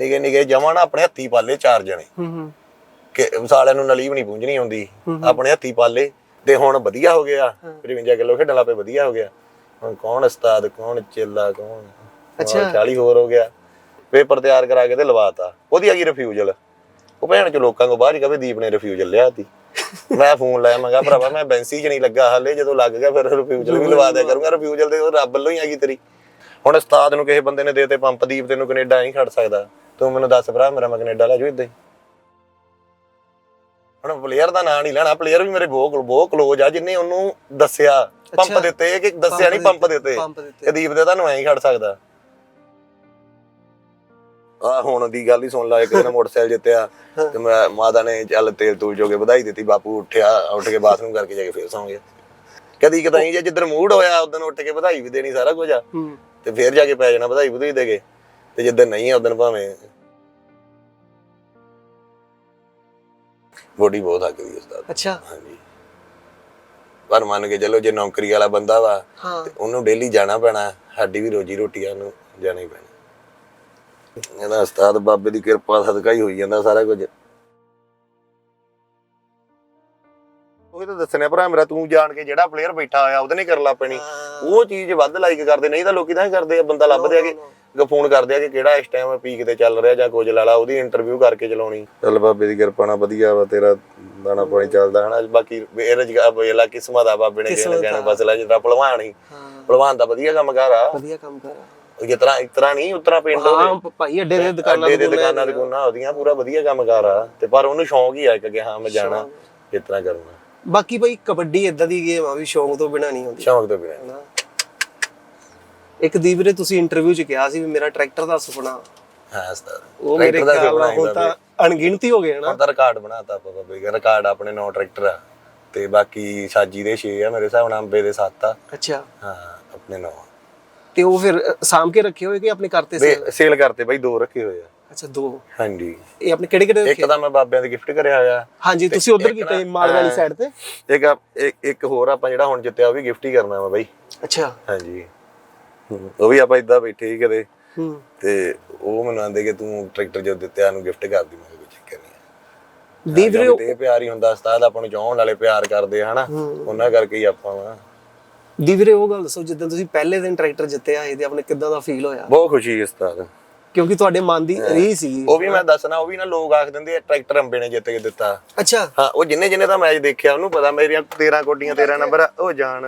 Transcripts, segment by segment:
ਨਿਗੇ ਨਿਗੇ ਜਮਾਂ ਨਾ ਆਪਣੇ ਹੱਥੀ ਪਾਲੇ ਚਾਰ ਜਣੇ। ਹੂੰ ਹੂੰ। ਕਿ ਸਾਲਿਆਂ ਨੂੰ ਨਲੀ ਵੀ ਨਹੀਂ ਪੁੰਝਣੀ ਆਉਂਦੀ। ਆਪਣੇ ਹੱਥੀ ਪਾਲੇ ਤੇ ਹੁਣ ਵਧੀਆ ਹੋ ਗਿਆ। 55 ਕਿਲੋ ਖੇਡਣ ਲੱਪੇ ਵਧੀਆ ਹੋ ਗਿਆ। ਹੁਣ ਕੌਣ ਉਸਤਾਦ ਕੌਣ ਚੇਲਾ ਕੌਣ ਅੱਛਾ। 40 ਹੋਰ ਹੋ ਗਿਆ। ਪੇਪਰ ਤਿਆਰ ਕਰਾ ਕੇ ਤੇ ਲਵਾਤਾ। ਉਹਦੀ ਆ ਗਈ ਰਿਫਿਊਜ਼ਲ ਉਹ ਭੈਣ ਚ ਲੋਕਾਂ ਕੋ ਬਾਹਰ ਹੀ ਕਵੇ ਦੀਪ ਨੇ ਰਿਫਿਊਜ਼ਲ ਲਿਆਤੀ ਮੈਂ ਫੋਨ ਲਾਇਆ ਮੈਂ ਕਿਹਾ ਭਰਾਵਾ ਮੈਂ ਬੈਂਸੀ ਚ ਨਹੀਂ ਲੱਗਾ ਹਾਲੇ ਜਦੋਂ ਲੱਗ ਗਿਆ ਫਿਰ ਰਿਫਿਊਜ਼ਲ ਵੀ ਲਵਾ ਦਿਆ ਕਰੂੰਗਾ। ਰਿਫਿਊਜ਼ਲ ਤੇ ਉਹ ਰੱਬ ਵੱਲੋਂ ਹੀ ਆ ਗਈ ਤੇਰੀ। ਹੁਣ ਉਸਤਾਦ ਨੂੰ ਕਿਸੇ ਬੰਦੇ ਨੇ ਦੇਤੇ ਪੰਪ ਦੀਪ ਤੈਨੂੰ ਕੈਨੇਡਾ ਨਹੀਂ ਖੜ ਸਕਦਾ। ਤੂੰ ਮੈਨੂੰ ਦੱਸ ਭਰਾ ਮੇਰਾ ਮੈਂ ਕੈਨੇਡਾ ਲੈ ਜੂ ਇਦਾਂ ਹੀ। ਹੁਣ ਪਲੇਅਰ ਦਾ ਨਾਂ ਨਹੀਂ ਲੈਣਾ ਪਲੇਅਰ ਵੀ ਮੇਰੇ ਬਹੁਤ ਬਹੁਤ ਕਲੋਜ਼ ਆ ਜਿੰਨੇ ਉਹਨੂੰ ਦੱਸਿਆ ਪੰਪ। ਦਿੱਤੇ ਕਿ ਦੱਸਿਆ ਨਹੀਂ ਪੰਪ ਦਿੱਤੇ ਪੰਪ ਦਿੱਤੇ। ਕਿ ਦੀਪ ਦੇ ਤੁਹਾਨੂੰ ਐਂ ਹੀ ਖੜ ਸਕਦਾ। ਆ ਹੁਣ ਦੀ ਗੱਲ ਹੀ ਸੁਣ ਲਾ ਇੱਕ ਦਿਨ ਮੋਟਰਸਾਈਕਲ ਜਿੱਤਿਆ ਤੇ ਮੈਂ ਮਾਤਾ ਨੇ ਚੱਲ ਤੇਲ ਤੂਲ ਜੋਗੇ ਵਧਾਈ ਦਿੱਤੀ ਬਾਪੂ ਉੱਠਿਆ ਉੱਠ ਕੇ ਬਾਥਰੂਮ ਕਰਕੇ ਜਾ ਕੇ ਫੇਰ ਸੌਂ ਗਿਆ। ਕਦੀ ਕਦਾਈ ਜੇ ਜਿੱਦਣ ਮੂਡ ਹੋਇਆ ਉਦੋਂ ਉੱਠ ਕੇ ਵਧਾਈ ਵੀ ਦੇਣੀ ਸਾਰਾ ਕੁਝ ਆ। ਤੇ ਫੇਰ ਜਾ ਕੇ ਪੈ ਜਾਣਾ ਵਧਾਈ ਵਧਾਈ ਦੇ ਕੇ ਤੇ ਜਿੱਦਣ ਨਹੀਂ ਆ ਉਦੋਂ ਭਾਵੇਂ ਬੋਡੀ ਬਹੁਤ ਆ ਗਈ ਉਸ ਦਾ ਅੱਛਾ। ਹਾਂਜੀ। ਪਰ ਮੰਨ ਕੇ ਚੱਲੋ ਜੇ ਨੌਕਰੀ ਵਾਲਾ ਬੰਦਾ ਵਾ ਹਾਂ। ਤੇ ਉਹਨੂੰ ਡੇਲੀ ਜਾਣਾ ਪੈਣਾ ਸਾਡੀ ਵੀ ਰੋਜੀ ਰੋਟੀ ਆ ਨੂੰ ਜਾਣਾ ਹੀ ਪੈਣਾ। ਇਹਦਾ ਉਸਤਾਦ ਬਾਬੇ ਦੀ ਕਿਰਪਾ ਸਦਕਾ ਹੀ ਹੋਈ ਜਾਂਦਾ ਸਾਰਾ ਕੁਝ। ਉਹ ਤਾਂ ਦੱਸਣਾ ਭਰਾ ਮੇਰਾ ਤੂੰ ਜਾਣ ਕੇ ਜਿਹੜਾ ਪਲੇਅਰ ਬੈਠਾ ਹੋਇਆ ਉਹਦੇ ਨੇ ਕਰ ਲਾ ਪੈਣੀ ਉਹ ਚੀਜ਼ ਵੱਧ ਲਾਈਕ ਕਰਦੇ ਨਹੀਂ ਤਾਂ ਲੋਕੀ ਤਾਂ ਹੀ ਕਰਦੇ ਆ ਬੰਦਾ ਲੱਭਦੇ ਆ ਕਿ ਫੋਨ ਕਰਦੇ ਆ ਕਿ ਕਿਹੜਾ ਇਸ ਟਾਈਮ ਪੀਕ ਤੇ ਚੱਲ ਰਿਹਾ ਜਾਂ ਕੁਝ ਲਾਲਾ ਉਹਦੀ ਇੰਟਰਵਿਊ ਕਰਕੇ ਚਲਾਉਣੀ। ਚੱਲ ਬਾਬੇ ਦੀ ਕਿਰਪਾ ਨਾਲ ਵਧੀਆ ਵਾ ਤੇਰਾ ਦਾਣਾ ਪਾਣੀ ਚੱਲਦਾ ਹਨਾ। ਬਾਕੀ ਇਹ ਰਜਗਾ ਬੇਲਾ ਕਿਸਮਤ ਆ ਬਾਬੇ ਨੇ ਕਿਸੇ ਨੇ ਕਹਿਣਾ ਫਸਲਾ ਜਿਹੜਾ ਭਲਵਾਨ ਹੀ। ਭਲਵਾਨ ਦਾ ਵਧੀਆ ਕੰਮ ਕਰ ਆ। ਵਧੀਆ ਕੰਮ ਕਰ ਜਿਤਨਾ ਇਤਰਾ ਨਹੀਂ ਉਤਰਾ ਪਿੰਡ ਹਾਂ ਭਾਈ ਅੱਡੇ ਦੇ ਦੁਕਾਨਾਂ ਅੱਡੇ ਦੇ ਦੁਕਾਨਾਂ ਦੇ ਕੋਨਾ ਉਹਦੀਆਂ ਪੂਰਾ ਵਧੀਆ ਕੰਮ ਕਰ ਆ। ਤੇ ਪਰ ਉਹਨੂੰ ਸ਼ੌਂਕ ਹੀ ਆ ਕਿ ਹਾਂ ਮੈਂ ਜਾਣਾ ਇਤਨਾ ਕਰੂੰਗਾ ਬਾਕੀ ਭਾਈ ਕਬੱਡੀ ਇਦਾਂ ਦੀ ਗੇਮ ਆ ਵੀ ਸ਼ੌਂਕ ਤੋਂ ਬਿਨਾ ਨਹੀਂ ਹੁੰਦੀ। ਸ਼ੌਂਕ ਤੋਂ ਬਿਨਾਂ ਹਨਾ ਇੱਕ ਦੀ ਵੀਰੇ ਤੁਸੀਂ ਇੰਟਰਵਿਊ 'ਚ ਕਿਹਾ ਸੀ ਵੀ ਮੇਰਾ ਟਰੈਕਟਰ ਦਾ ਸੁਪਨਾ। ਹਾਂ ਉਸਤਾਦ। ਉਹ ਮੇਰੇ ਖਿਆਲ ਨਾਲ ਸੁਪਨਾ ਹੁਣ ਤਾਂ ਅਣਗਿਣਤੀ ਹੋ ਗਏ ਹਨਾ ਤਾਂ ਰਿਕਾਰਡ ਬਣਾਤਾ ਆਪਾਂ ਬਾਬੇ ਰਿਕਾਰਡ ਆਪਣੇ ਨੌ ਟਰੈਕਟਰ ਆ। ਤੇ ਬਾਕੀ ਸਾਜੀ ਦੇ 6 ਆ ਮੇਰੇ ਹਿਸਾਬ ਨਾਲ ਅੰਬੇ ਦੇ 7 ਆ। ਅੱਛਾ। ਹਾਂ ਆਪਣੇ ਨੌ ਤੇ ਉਹ ਫਿਰ ਸਾਂਭ ਕੇ ਰੱਖੇ ਹੋਏ ਕਿ ਆਪਣੇ ਕਰਤੇ ਸੀ ਵੇ ਸੇਲ ਕਰਤੇ ਬਾਈ ਦੋ ਰੱਖੇ ਹੋਏ ਆ। ਅੱਛਾ ਦੋ। ਹਾਂਜੀ। ਇਹ ਆਪਣੇ ਕਿਹੜੇ ਕਿਹੜੇ ਇੱਕ ਤਾਂ ਮੈਂ ਬਾਬਿਆਂ ਦੇ ਗਿਫਟ ਕਰਿਆ ਹੋਇਆ। ਹਾਂਜੀ ਤੁਸੀਂ ਉਧਰ ਕੀਤਾ ਸੀ ਮਾਲ ਵਾਲੀ ਸਾਈਡ ਤੇ? ਇੱਕ ਇੱਕ- ਇੱਕ ਹੋਰ ਆਪਾਂ ਜਿਹੜਾ ਹੁਣ ਜਿੱਤਿਆ ਉਹ ਵੀ ਗਿਫਟ ਹੀ ਕਰਨਾ ਵਾ ਬਾਈ। ਅੱਛਾ। ਹਾਂਜੀ। ਹਮ, ਉਹ ਵੀ ਆਪਾਂ ਇਦਾਂ ਬੈਠੇ ਸੀ ਕਦੇ। ਹੂੰ। ਤੇ ਉਹ ਮੈਨੂੰ ਆਂਦੇ ਕਿ ਤੂੰ ਟਰੈਕਟਰ ਜੋ ਦਿੱਤਿਆ ਨੂੰ ਗਿਫਟ ਕਰ ਦੀ ਮੈਂ ਕਿਹਾ ਕੋਈ ਚੱਕਰ ਨਹੀਂ। ਦੀ ਵੀਰੇ ਤੇ ਪਿਆਰ ਹੀ ਹੁੰਦਾ ਉਸਤਾਦ ਆਪਾਂ ਨੂੰ ਚਾਹਣ ਵਾਲੇ ਪਿਆਰ ਕਰਦੇ ਆ ਹਨਾ ਉਹਨਾਂ ਕਰਕੇ ਹੀ ਆਪਾਂ ਵਾ। ਦੀ ਵੀਰੇ ਉਹ ਗੱਲ ਦੱਸੋ ਜਿੱਦਾਂ ਤੁਸੀਂ ਪਹਿਲੇ ਦਿਨ ਟਰੈਕਟਰ ਜਿੱਤਿਆ ਇਹ ਤੇ ਆਪਣੇ ਕਿੱਦਾਂ ਦਾ ਫੀਲ ਹੋਇਆ? ਬਹੁਤ ਖੁਸ਼ੀ ਹੈ ਉਸਤਾਦ। ਕਿਉਂਕਿ ਤੁਹਾਡੇ ਮਨ ਦੀ ਰੀਹ ਸੀ ਉਹ ਵੀ ਮੈਂ ਦੱਸਣਾ ਉਹ ਵੀ ਨਾ ਲੋਕ ਆਖ ਦਿੰਦੇ ਆ ਟਰੈਕਟਰ ਅੰਬੇ ਨੇ ਜਿੱਤ ਕੇ ਦਿੱਤਾ। ਅੱਛਾ। ਹਾਂ ਉਹ ਜਿੰਨੇ ਜਿੰਨੇ ਦਾ ਮੈਚ ਦੇਖਿਆ ਉਹਨੂੰ ਪਤਾ ਮੇਰੀਆਂ 13 ਕੋਡੀਆਂ 13 ਨੰਬਰ ਉਹ ਜਾਣ।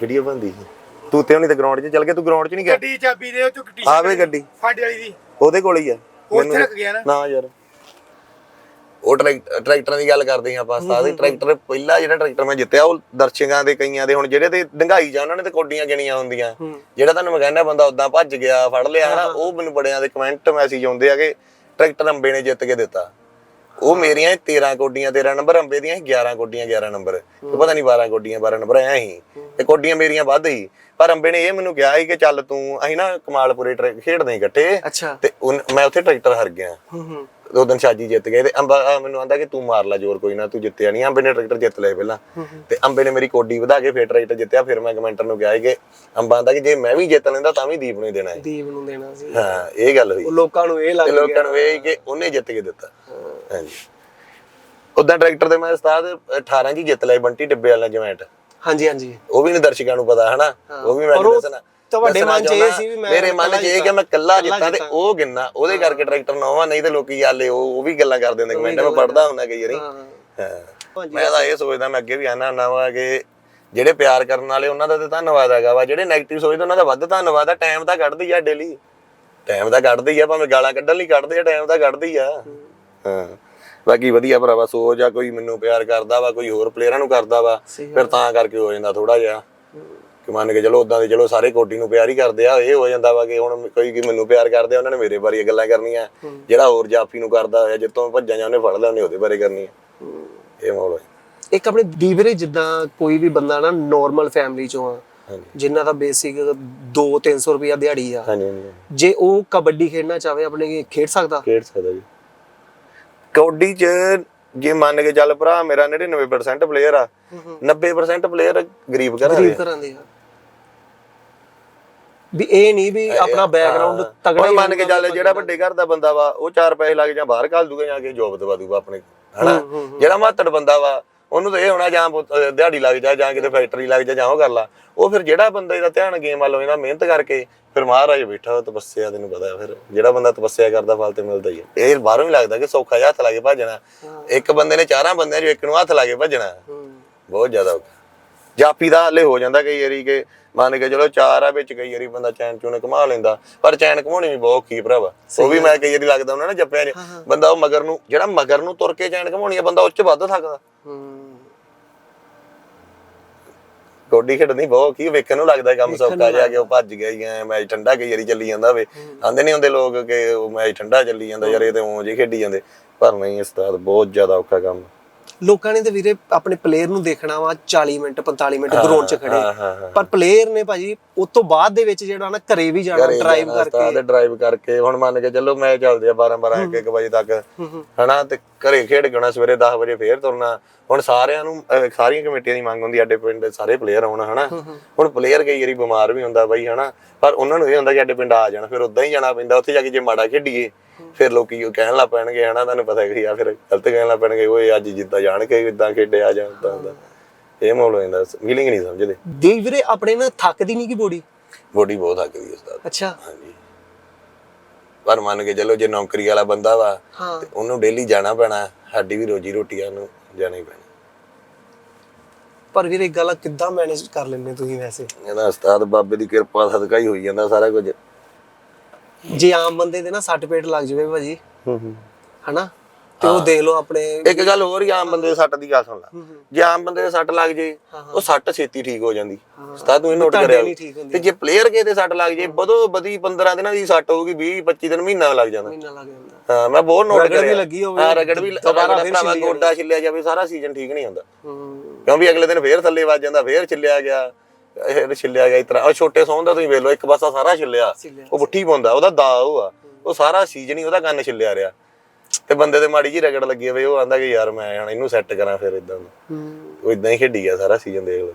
ਵੀਡੀਓ ਬੰਦੀ ਸੀ। ਤੂੰ ਤੇ ਉਹਨੀ ਤੇ ਗਰਾਊਂਡ 'ਚ ਚੱਲ ਗਿਆ ਤੂੰ ਗਰਾਊਂਡ 'ਚ ਨਹੀਂ ਗਿਆ? ਗੱਡੀ ਚਾਬੀ ਦੇ ਉਹ ਚ ਟੀ ਆਵੇ ਗੱਡੀ। ਸਾਡੇ ਵਾਲੀ ਦੀ। ਉਹਦੇ ਕੋਲ ਹੀ ਆ। ਉੱਥੇ ਰੱਖ ਗਿਆ ਨਾ। ਨਾ ਯਾਰ। ਉਹ ਟਰੈਕ- ਟਰੈਕਟਰਾਂ ਦੀ ਗੱਲ ਕਰਦੇ ਆਪਾਂ ਸਾਰੇ ਟਰੈਕਟਰ ਪਹਿਲਾ ਜਿਹੜਾ ਟਰੈਕਟਰ ਮੈਂ ਜਿੱਤਿਆ ਉਹ ਦਰਸ਼ਕਾਂ ਦੇ ਕਈਆਂ ਦੇ ਹੁਣ ਜਿਹੜੇ ਤੇ ਡੰਗਾਈ ਜਾ ਉਹਨਾਂ ਨੇ ਤੇ ਕੋਡੀਆਂ ਗਿਣੀਆਂ ਹੁੰਦੀਆਂ। ਜਿਹੜਾ ਤੁਹਾਨੂੰ ਮੈਂ ਕਹਿੰਦਾ ਬੰਦਾ ਉਦਾਂ ਭੱਜ ਗਿਆ ਫੜ ਲਿਆ ਨਾ ਉਹ ਮੈਨੂੰ ਬੜਿਆਂ ਦੇ ਕਮੈਂਟ ਮੈਸੇਜ ਆਉਂਦੇ ਆ ਕਿ ਟਰੈਕਟਰ ਅੰਬੇ ਨੇ ਜਿੱਤ ਕੇ ਦਿੱਤਾ। ਉਹ ਮੇਰੀਆਂ 13 ਕੋਡੀਆਂ 13 ਨੰਬਰ ਅੰਬੇ ਦੀਆਂ ਸੀ 11 ਕੋਡੀਆਂ 11 ਨੰਬਰ। ਤੇ ਪਤਾ ਨਹੀਂ 12 ਕੋਡੀਆਂ 12 ਨੰਬਰ ਐ ਹੀ। ਤੇ ਕੋਡੀਆਂ ਮੇਰੀਆਂ ਵੱਧ ਹੀ। ਪਰ ਅੰਬੇ ਨੇ ਇਹ ਮੈਨੂੰ ਕਿਹਾ ਸੀ ਕਿ ਚੱਲ ਤੂੰ ਅਸੀਂ ਨਾ ਕਮਾਲਪੁਰੇ ਟਰੈਕ ਖੇਡਦੇ ਇਕੱਠੇ। ਤੇ ਮੈਂ ਉੱਥੇ ਟਰੈਕਟਰ ਹਾਰ ਗਿਆ। ਹੂੰ ਹੂੰ। ਦੋ ਦਿਨ ਸ਼ਾਜੀ ਜਿੱਤ ਗਏ ਤੇ ਅੰਬਾ ਮੈਨੂੰ ਆਂਦਾ ਕਿ ਤੂੰ ਮਾਰ ਲੈ ਜ਼ੋਰ ਕੋਈ ਨਾ ਤੂੰ ਜਿੱਤਿਆ ਨਹੀਂ ਅੰਬੇ ਨੇ ਟਰੈਕਟਰ ਜਿੱਤ ਲਿਆ ਪਹਿਲਾਂ। ਤੇ ਅੰਬੇ ਨੇ ਮੇਰੀ ਕੋਡੀ ਵਧਾ ਕੇ ਫੇਰ ਟਰੈਕਟਰ ਜਿੱਤਿਆ ਫਿਰ ਮੈਂ ਕਮੈਂਟਰ ਨੂੰ ਕਿਹਾ ਸੀ ਕਿ ਅੰਬਾ ਆਂਦਾ ਕਿ ਜੇ ਮੈਂ ਵੀ ਜਿੱਤ ਲੈਂਦਾ ਤਾਂ ਵੀ ਦੀਪ ਨੂੰ ਹੀ ਦੇਣਾ ਹੈ ਦੀਪ ਨੂੰ ਦੇਣਾ ਸੀ। ਹਾਂ ਇਹ ਗੱਲ ਹੋਈ। ਉਹ ਲੋਕਾਂ ਨੂੰ ਇਹ ਲੱਗ ਤੇ ਗਿਆ ਲੋਕਾਂ ਨੂੰ ਇਹ ਸੀ ਕਿ ਉਹਨੇ ਜਿੱਤ ਕੇ ਦਿੱਤਾ। ਹਾਂਜੀ। ਉਦਾਂ ਟਰੈਕਟਰ ਦੇ ਮੈਂ ਉਸਤਾਦ 18 ਜੀ ਜਿੱਤ ਲਿਆ ਬੰਟੀ ਡੱਬੇ ਵਾਲਾ ਜਮੈਂਟ। ਹਾਂਜੀ ਹਾਂਜੀ। ਉਹ ਵੀ ਨਹੀਂ ਦਰਸ਼ਕਾਂ ਨੂੰ ਪਤਾ ਹਨਾ? ਉਹ ਵੀ ਮੈਂ ਦੱਸਣਾ। ਤੁਹਾਡੇ ਮਨ 'ਚ ਇਹ। ਸੀ ਵੀ ਮੈਂ ਮੇਰੇ ਮਨ 'ਚ ਇਹ ਕਿ ਮੈਂ ਕੱਲਾ ਜਿੱਤਾਂ ਤੇ। ਉਹ ਗਿੰਨਾ ਉਹਦੇ ਕਰਕੇ ਟਰੈਕਟਰ ਨਵਾਂ ਨਹੀਂ ਤੇ ਲੋਕੀ ਆਲੇ ਉਹ ਉਹ ਵੀ ਗੱਲਾਂ ਕਰ ਦਿੰਦੇ ਕਮੈਂਟ ਮੈਂ ਪੜਦਾ ਹੁੰਦਾ ਕਈ ਵਾਰੀ। ਮੈਂ ਤਾਂ ਇਹ ਸੋਚਦਾ ਮੈਂ ਅੱਗੇ ਵੀ ਆਣਾ ਨਵਾਂ ਕਿ ਜਿਹੜੇ ਪਿਆਰ ਕਰਨ ਵਾਲੇ ਉਹਨਾਂ ਦਾ ਤੇ ਧੰਨਵਾਦ ਹੈਗਾ ਵਾ। ਜਿਹੜੇ 네ਗੇਟਿਵ ਸੋਚਦੇ ਉਹਨਾਂ ਦਾ ਵੱਧ ਧੰਨਵਾਦ ਆ। ਟਾਈਮ ਤਾਂ ਕੱਢਦੀ ਆ ਡੇਲੀ ਟਾਈਮ ਤਾਂ ਕੱਢਦੀ ਆ ਭਾਵੇਂ ਗਾਲਾਂ ਕੱਢਣ ਲਈ ਕੱਢਦੇ ਆ ਟਾਈਮ ਤਾਂ ਕੱਢਦੀ ਆ। ਹਾਂ। ਬਾਕੀ ਵਧੀਆ ਭਰਾਵਾ ਸੋਚ ਆ ਕੋਈ ਮੈਨੂੰ ਪਿਆਰ ਕਰਦਾ ਵਾ ਕੋਈ ਹੋਰ ਪਲੇਅਰਾਂ ਨੂੰ ਕਰਦਾ ਵਾ ਫਿਰ ਤਾਂ ਕਰਕੇ ਹੋ ਜਾਂਦਾ ਥੋੜਾ ਜਿਹਾ। ਕਿ ਮੰਨ ਕੇ ਚਲੋ ਉਦਾਂ ਦੇ ਚਲੋ ਸਾਰੇ ਕੋਟੀ ਨੂੰ ਪਿਆਰ ਹੀ ਕਰਦੇ ਆ ਇਹ ਹੋ ਜਾਂਦਾ ਵਾ ਕਿ ਹੁਣ ਕੋਈ ਕਿ ਮੈਨੂੰ ਪਿਆਰ ਕਰਦੇ ਆ ਉਹਨਾਂ ਨੇ ਮੇਰੇ ਬਾਰੇ ਗੱਲਾਂ ਕਰਨੀਆਂ। ਜਿਹੜਾ ਹੋਰ ਜਾਫੀ ਨੂੰ ਕਰਦਾ ਹੋਇਆ ਜਿੱਤੋਂ ਭੱਜਾਂ ਜਾਂ ਉਹਨੇ ਫੜ ਲਿਆ ਉਹਨੇ ਉਹਦੇ ਬਾਰੇ ਕਰਨੀ ਇਹ ਮਾਹੌਲ ਹੈ ਇੱਕ ਆਪਣੇ ਦੀ ਵੀਰੇ ਜਿੱਦਾਂ ਕੋਈ ਵੀ ਬੰਦਾ ਨਾ ਨਾਰਮਲ ਫੈਮਿਲੀ ਚੋਂ ਆ ਜਿਨ੍ਹਾਂ ਦਾ ਬੇਸਿਕ 2-300 ਰੁਪਿਆ ਦਿਹਾੜੀ ਆ ਹਾਂਜੀ ਹਾਂਜੀ ਜੇ ਉਹ ਕਬੱਡੀ ਖੇਡਣਾ ਚਾਹਵੇ ਆਪਣੇ ਖੇਡ ਸਕਦਾ? ਖੇਡ ਸਕਦਾ ਜੀ। ਕੌਡੀ ਚ ਜੇ ਮੰਨ ਕੇ ਚੱਲ ਭਰਾ ਮੇਰਾ 99% ਪਲੇਅਰ ਆ 90% ਪਲੇਅਰ ਗਰੀਬ ਘਰਾਂ ਦੇ ਗਰੀਬ। ਘਰਾਂ ਦੇ ਆ। ਵੀ ਇਹ ਨਹੀਂ ਵੀ ਆਪਣਾ ਬੈਕਗ੍ਰਾਉਂਡ ਤਗੜਾ ਹੀ ਮੰਨ ਕੇ ਚੱਲ ਜਿਹੜਾ ਵੱਡੇ ਘਰ ਦਾ ਬੰਦਾ ਵਾ ਉਹ ਚਾਰ ਪੈਸੇ ਲੱਗ ਜਾਂ ਬਾਹਰ ਘੱਲ ਦੂਗਾ ਜਾਂ ਕੇ ਜੋਬ ਦਵਾ ਦੂਗਾ ਆਪਣੇ ਹਨਾ? ਜਿਹੜਾ ਮਾਤੜ ਬੰਦਾ ਵਾ ਉਹਨੂੰ ਤਾਂ ਇਹ ਹੋਣਾ ਜਾਂ ਦਿਹਾੜੀ ਲੱਗ ਜਾ ਜਾਂ ਕਿਤੇ ਫੈਕਟਰੀ ਲੱਗ ਜਾ ਜਾਂ ਉਹ ਕਰ ਲਾ। ਉਹ ਫਿਰ ਜਿਹੜਾ ਬੰਦਾ ਇਹਦਾ ਧਿਆਨ ਗੇਮ ਵੱਲ ਹੋਏਗਾ ਮਿਹਨਤ ਕਰਕੇ ਫਿਰ ਮਹਾਰਾਜ ਬੈਠਾ ਉਹ ਤਪੱਸਿਆ ਤੈਨੂੰ ਪਤਾ ਫਿਰ ਜਿਹੜਾ ਬੰਦਾ ਤਪੱਸਿਆ ਕਰਦਾ ਫਲ ਤੇ ਮਿਲਦਾ ਹੀ ਹੈ ਇਹ ਬਾਹਰੋਂ ਹੀ ਲੱਗਦਾ ਕਿ ਸੌਖਾ ਜਿਹਾ ਹੱਥ ਲਾ ਕੇ ਭੱਜਣਾ। ਇੱਕ ਬੰਦੇ ਨੇ ਚਾਰਾਂ ਬੰਦਿਆਂ ਚੋਂ ਇੱਕ ਨੂੰ ਹੱਥ ਲਾ ਕੇ ਭੱਜਣਾ। ਬਹੁਤ ਜ਼ਿਆਦਾ ਜਾਪੀ ਦਾ ਹਲੇ ਹੋ ਜਾਂਦਾ ਕਈ ਵਾਰੀ ਕਿ ਮੰਨ ਕੇ ਚਲੋ ਚਾਰ ਆ ਵਿੱਚ ਕਈ ਵਾਰੀ ਬੰਦਾ ਚੈਨ ਚੂਨ ਕਮਾ ਲੈਂਦਾ ਪਰ ਚੈਨ ਕਮਾਉਣੀ ਵੀ ਬਹੁਤ ਔਖੀ ਭਰਾਵਾ। ਉਹ ਵੀ ਮੈਂ ਕਈ ਵਾਰੀ ਲੱਗਦਾ ਉਹਨਾਂ ਨੇ ਜੱਪਿਆਂ 'ਚ ਬੰਦਾ ਉਹ ਮਗਰ ਨੂੰ ਜਿਹੜਾ ਮਗਰ ਨੂੰ ਤੁਰ ਕੇ ਚੈਨ ਕਮਾਉਣੀ ਆ ਬੰਦਾ ਉੱਚ ਵੱਧ ਸਕਦਾ ਹੂੰ। ਗੋਡੀ ਖੇਡਣੀ ਬਹੁਤ ਔਖੀ ਵੇਖਣ ਨੂੰ ਲੱਗਦਾ ਕੰਮ ਸੌਖਾ ਜਿਹਾ ਕਿ ਉਹ ਭੱਜ ਗਿਆ ਐ ਮੈਚ ਠੰਡਾ ਕਈ ਵਾਰੀ ਚੱਲੀ ਜਾਂਦਾ ਵੇ। ਆਂਦੇ ਨਹੀਂ ਹੁੰਦੇ ਲੋਕ ਕਿ ਉਹ ਮੈਚ ਠੰਡਾ ਚੱਲੀ ਜਾਂਦਾ ਯਾਰ ਇਹ ਤੇ ਉਂਝ ਹੀ ਖੇਡੀ ਜਾਂਦੇ। ਪਰ ਨਹੀਂ ਉਸਤਾਦ ਬਹੁਤ ਜ਼ਿਆਦਾ ਔਖਾ ਕੰਮ। ਲੋਕਾਂ ਨੇ ਤੇ ਵੀਰੇ ਆਪਣੇ ਪਲੇਅਰ ਨੂੰ ਦੇਖਣਾ ਵਾ 40 ਮਿੰਟ 45 ਮਿੰਟ ਗਰਾਊਂਡ 'ਚ ਖੜੇ। ਪਰ ਪਲੇਅਰ ਨੇ ਭਾਜੀ ਉਸ ਤੋਂ ਬਾਅਦ ਦੇ ਵਿੱਚ ਜਿਹੜਾ ਨਾ ਘਰੇ ਵੀ ਜਾਣਾ ਡਰਾਈਵ ਕਰਕੇ। ਉਸਤਾਦ ਡਰਾਈਵ ਕਰਕੇ। ਹੁਣ ਮੰਨ ਕੇ ਚੱਲੋ ਮੈਚ ਚੱਲਦੇ ਆ 12 12 1 1 ਵਜੇ ਤੱਕ। ਹਨਾ ਤੇ ਘਰੇ ਖੇਡ ਗਣਾ ਸਵੇਰੇ 10 ਵਜੇ ਫੇਰ ਤੁਰਨਾ। ਹੁਣ ਸਾਰਿਆਂ ਨੂੰ ਸਾਰੀਆਂ ਕਮੇਟੀਆਂ ਦੀ ਮੰਗ ਹੁੰਦੀ ਆ, ਸਾਡੇ ਪਿੰਡ ਸਾਰੇ ਪਲੇਅਰ ਆਉਣ ਹਨਾ। ਹੁਣ ਪਲੇਅਰ ਕਈ ਵਾਰੀ ਬਿਮਾਰ ਵੀ ਹੁੰਦਾ ਬਾਈ ਹਨਾ। ਪਰ ਉਹਨਾਂ ਨੂੰ ਇਹ ਹੁੰਦਾ ਕਿ ਸਾਡੇ ਪਿੰਡ ਆ ਜਾਣ ਫਿਰ ਉਦਾਂ ਹੀ ਜਾਣਾ ਪੈਂਦਾ ਉੱਥੇ ਜਾ ਕੇ ਜੇ ਮਾੜਾ ਖੇਡੀਏ। ਫਿਰ ਲੋਕੀ ਉਹ ਕਹਿਣ ਲੱਗ ਪੈਣਗੇ ਹਨਾ ਤੁਹਾਨੂੰ ਪਤਾ ਕਿ ਆ ਫਿਰ ਗਲਤ ਕਹਿਣ ਲੱਗ ਪੈਣਗੇ ਓਏ ਅੱਜ ਜਿੱਦਾਂ ਜਾਣ ਕੇ ਇਦਾਂ ਖੇਡਿਆ ਜਾਂ ਉਦਾਂ ਦਾ ਇਹ ਮਾਹੌਲ ਹੋ ਜਾਂਦਾ ਫੀਲਿੰਗ ਨਹੀਂ ਸਮਝਦੇ। ਦੇ ਵੀਰੇ ਆਪਣੇ ਨਾ ਥੱਕਦੀ ਨਹੀਂ ਕੀ ਬੋਡੀ? ਬੋਡੀ ਬਹੁਤ ਥੱਕ ਗਈ ਉਸਤਾਦ। ਅੱਛਾ। ਹਾਂਜੀ। ਪਰ ਮੰਨ ਕੇ ਚੱਲੋ ਜੇ ਨੌਕਰੀ ਵਾਲਾ ਬੰਦਾ ਵਾ ਹਾਂ। ਤੇ ਉਹਨੂੰ ਡੇਲੀ ਜਾਣਾ ਪੈਣਾ ਸਾਡੀ ਵੀ ਰੋਜੀ ਰੋਟੀ ਆ ਨੂੰ ਜਾਣਾ ਹੀ ਪੈਣਾ। ਪਰ ਵੀਰੇ ਗੱਲ ਕਿੱਦਾਂ ਮੈਨੇਜ ਕਰ ਲੈਂਦੇ ਤੁਸੀਂ ਵੈਸੇ? ਇਹਦਾ ਉਸਤਾਦ ਬਾਬੇ ਦੀ ਕਿਰਪਾ ਸਦਕਾ ਹੀ ਹੋਈ ਜਾਂਦਾ ਸਾਰਾ ਕੁਝ। ਜੇ ਆਮ ਬੰਦੇ ਦੇ ਨਾ ਸੱਟ ਪੇਟ ਲੱਗ ਜਾਵੇ ਭਾਜੀ ਹੂੰ ਹੂੰ। ਹਨਾ? ਤੇ ਉਹ ਦੇਖ ਲਓ ਆਪਣੇ ਇੱਕ ਗੱਲ ਹੋਰ ਹੀ ਆਮ ਬੰਦੇ ਦੇ ਸੱਟ ਦੀ ਗੱਲ ਸੁਣ ਲੈ। ਜੇ ਆਮ ਬੰਦੇ ਦੇ ਸੱਟ ਲੱਗ ਜੇ ਉਹ ਸੱਟ ਛੇਤੀ ਠੀਕ ਹੋ ਜਾਂਦੀ। ਉਸਤਾਦ ਤੂੰ ਇਹ ਨੋਟ ਕਰਿਆ। ਤੇ ਜੇ ਪਲੇਅਰ ਕੇ ਤੇ ਸੱਟ ਲੱਗ ਜੇ ਬਦੋ ਬਦੀ 15 ਦਿਨਾਂ ਦੀ ਸੱਟ ਹੋਊਗੀ 20 25 ਦਿਨ ਮਹੀਨਾ ਲੱਗ ਜਾਂਦਾ। ਮਹੀਨਾ ਲੱਗ ਜਾਂਦਾ। ਹਾਂ ਮੈਂ ਬਹੁਤ ਨੋਟ ਰਗੜ ਵੀ ਕਰਿਆ। ਲੱਗੀ ਹੋਵੇ, ਹਾਂ ਰਗੜ ਵੀ ਦੁਬਾਰਾ ਫਿਰ ਭਰਾਵਾ ਛਿੱਲੀ ਗੋਡਾ ਛਿੱਲਿਆ ਜਾਵੇ ਸਾਰਾ ਸੀਜ਼ਨ ਠੀਕ ਨਹੀਂ ਹੁੰਦਾ। ਕਿਉਂਕਿ ਅਗਲੇ ਦਿਨ ਫੇਰ ਥੱਲੇ ਵੱਜ ਜਾਂਦਾ ਫੇਰ ਛਿੱਲਿਆ ਗਿਆ। ਇਹ ਛਿੱਲਿਆ ਗਿਆ ਇਸ ਤਰ੍ਹਾਂ ਉਹ ਛੋਟੇ ਸੌਂ ਦਾ ਤੁਸੀਂ ਵੇਖ ਲਓ ਇੱਕ ਪਾਸਾ ਸਾਰਾ ਛਿੱਲਿਆ ਛਿੱਲਿਆ। ਉਹ ਪੁੱਠੀ ਪਾਉਂਦਾ ਉਹਦਾ ਦਾ ਉਹ ਆ ਉਹ ਸਾਰਾ ਸੀਜ਼ਨ ਹੀ ਉਹਦਾ ਕੰਨ ਛਿੱਲਿਆ ਰਿਹਾ। ਤੇ ਬੰਦੇ ਤੇ ਮਾੜੀ ਜੀ ਰਗੜ ਲੱਗੀ ਹੋਵੇ ਉਹ ਆਂਦਾ ਕਿ ਯਾਰ ਮੈਂ ਹੁਣ ਇਹਨੂੰ ਸੈੱਟ ਕਰਾਂ ਫਿਰ ਇਦਾਂ ਹੂੰ। ਉਹ ਇਦਾਂ ਹੀ ਖੇਡੀ ਗਿਆ ਸਾਰਾ ਸੀਜ਼ਨ ਦੇਖ ਲਓ।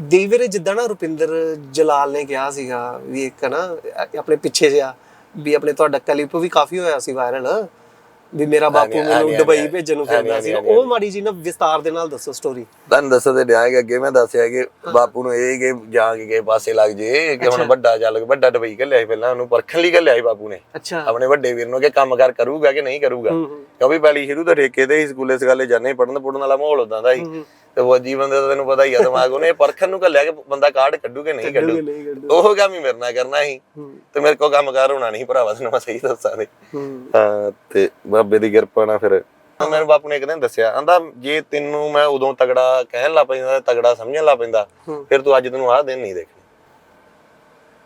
ਦੀ ਵੀਰੇ ਜਿੱਦਾਂ ਨਾ ਰੁਪਿੰਦਰ ਜਲਾਲ ਨੇ ਕਿਹਾ ਸੀਗਾ ਵੀ ਇੱਕ ਨਾ ਅ- ਆਪਣੇ ਪਿੱਛੇ ਜਿਹਾ ਵੀ ਆਪਣੇ ਤੁਹਾਡਾ ਕਲਿੱਪ ਵੀ ਕਾਫੀ ਹੋਇਆ ਸੀ ਵਾਇਰਲ ਵੀ ਮੇਰਾ ਬਾਪੂ ਮੈਨੂੰ ਦੁਬਈ ਭੇਜਣ ਨੂੰ ਫਿਰਦਾ ਸੀ। ਉਹ ਮਾੜੀ ਜੀ ਨਾ ਵਿਸਤਾਰ ਦੇ ਨਾਲ ਦੱਸੋ ਸਟੋਰੀ ਤੁਹਾਨੂੰ ਦੱਸਦੇ ਡਿਆ ਕਿ ਅੱਗੇ ਮੈਂ ਦੱਸਿਆ ਕਿ ਬਾਪੂ ਨੂੰ ਇਹ ਕਿ ਜਾ ਕੇ ਕਿਸੇ ਪਾਸੇ ਲੱਗ ਜੇ ਕਿ ਹੁਣ ਵੱਡਾ ਚੱਲ ਵੱਡਾ ਡਬਈ ਘੱਲਿਆ ਸੀ ਪਹਿਲਾਂ ਉਹਨੂੰ ਪਰਖਣ ਲਈ ਘੱਲਿਆ ਸੀ ਬਾਪੂ ਨੇ। ਆਪਣੇ ਵੱਡੇ ਵੀਰ ਨੂੰ ਕਿ ਕੰਮ ਕਰ ਕਰੂਗਾ ਕਿ ਨਹੀਂ ਕਰੂਗਾ। ਕਿਉਂਕਿ ਪਹਿਲੀ ਸ਼ੁਰੂ ਤੋਂ ਠੇਕੇ ਤੇ ਹੀ ਸਕੂਲੇ ਸਗਾਲੇ ਜਾਣੇ ਪੜਨ ਪੜਨ ਵਾਲਾ ਮਾਹੌਲ ਉਦਾਂ ਦਾ ਸੀ। ਤੇ ਫੌਜੀ ਬੰਦੇ ਦਾ ਤੈਨੂੰ ਪਤਾ ਹੀ ਆ ਦਿਮਾਗ ਉਹਨੇ ਪਰਖਣ ਨੂੰ ਘੱਲਿਆ ਕਿ ਬੰਦਾ ਕਾਰਡ ਕੱਢੂ। ਕਿ ਨਹੀਂ ਕੱਢੂ ਉਹ ਕੰਮ ਹੀ ਮੇਰੇ ਨਾਲ ਕਰਨਾ ਸੀ। ਤੇ ਮੇਰੇ ਕੋਲ ਕੰਮ ਕਾਰ ਹੋਣਾ ਨਹੀਂ ਭਰਾਵਾ ਤੈਨੂੰ ਮੈਂ ਸਹੀ ਦੱਸਾਂ ਤੇ। ਹੂੰ। ਤੇ ਬਾਬੇ ਦੀ ਕਿਰਪਾ ਨਾਲ ਫਿਰ ਮੈਨੂੰ ਬਾਪੂ ਨੇ ਇੱਕ ਦਿਨ ਦੱਸਿਆ ਆਂਦਾ ਜੇ ਤੈਨੂੰ ਮੈਂ ਉਦੋਂ ਤਗੜਾ ਕਹਿਣ ਲੱਗ ਪੈਂਦਾ ਤਗੜਾ ਸਮਝਣ ਲੱਗ ਪੈਂਦਾ। ਫਿਰ ਤੂੰ ਅੱਜ ਤੈਨੂੰ ਆਹ ਦਿਨ ਨਹੀਂ ਦੇਖਣੇ।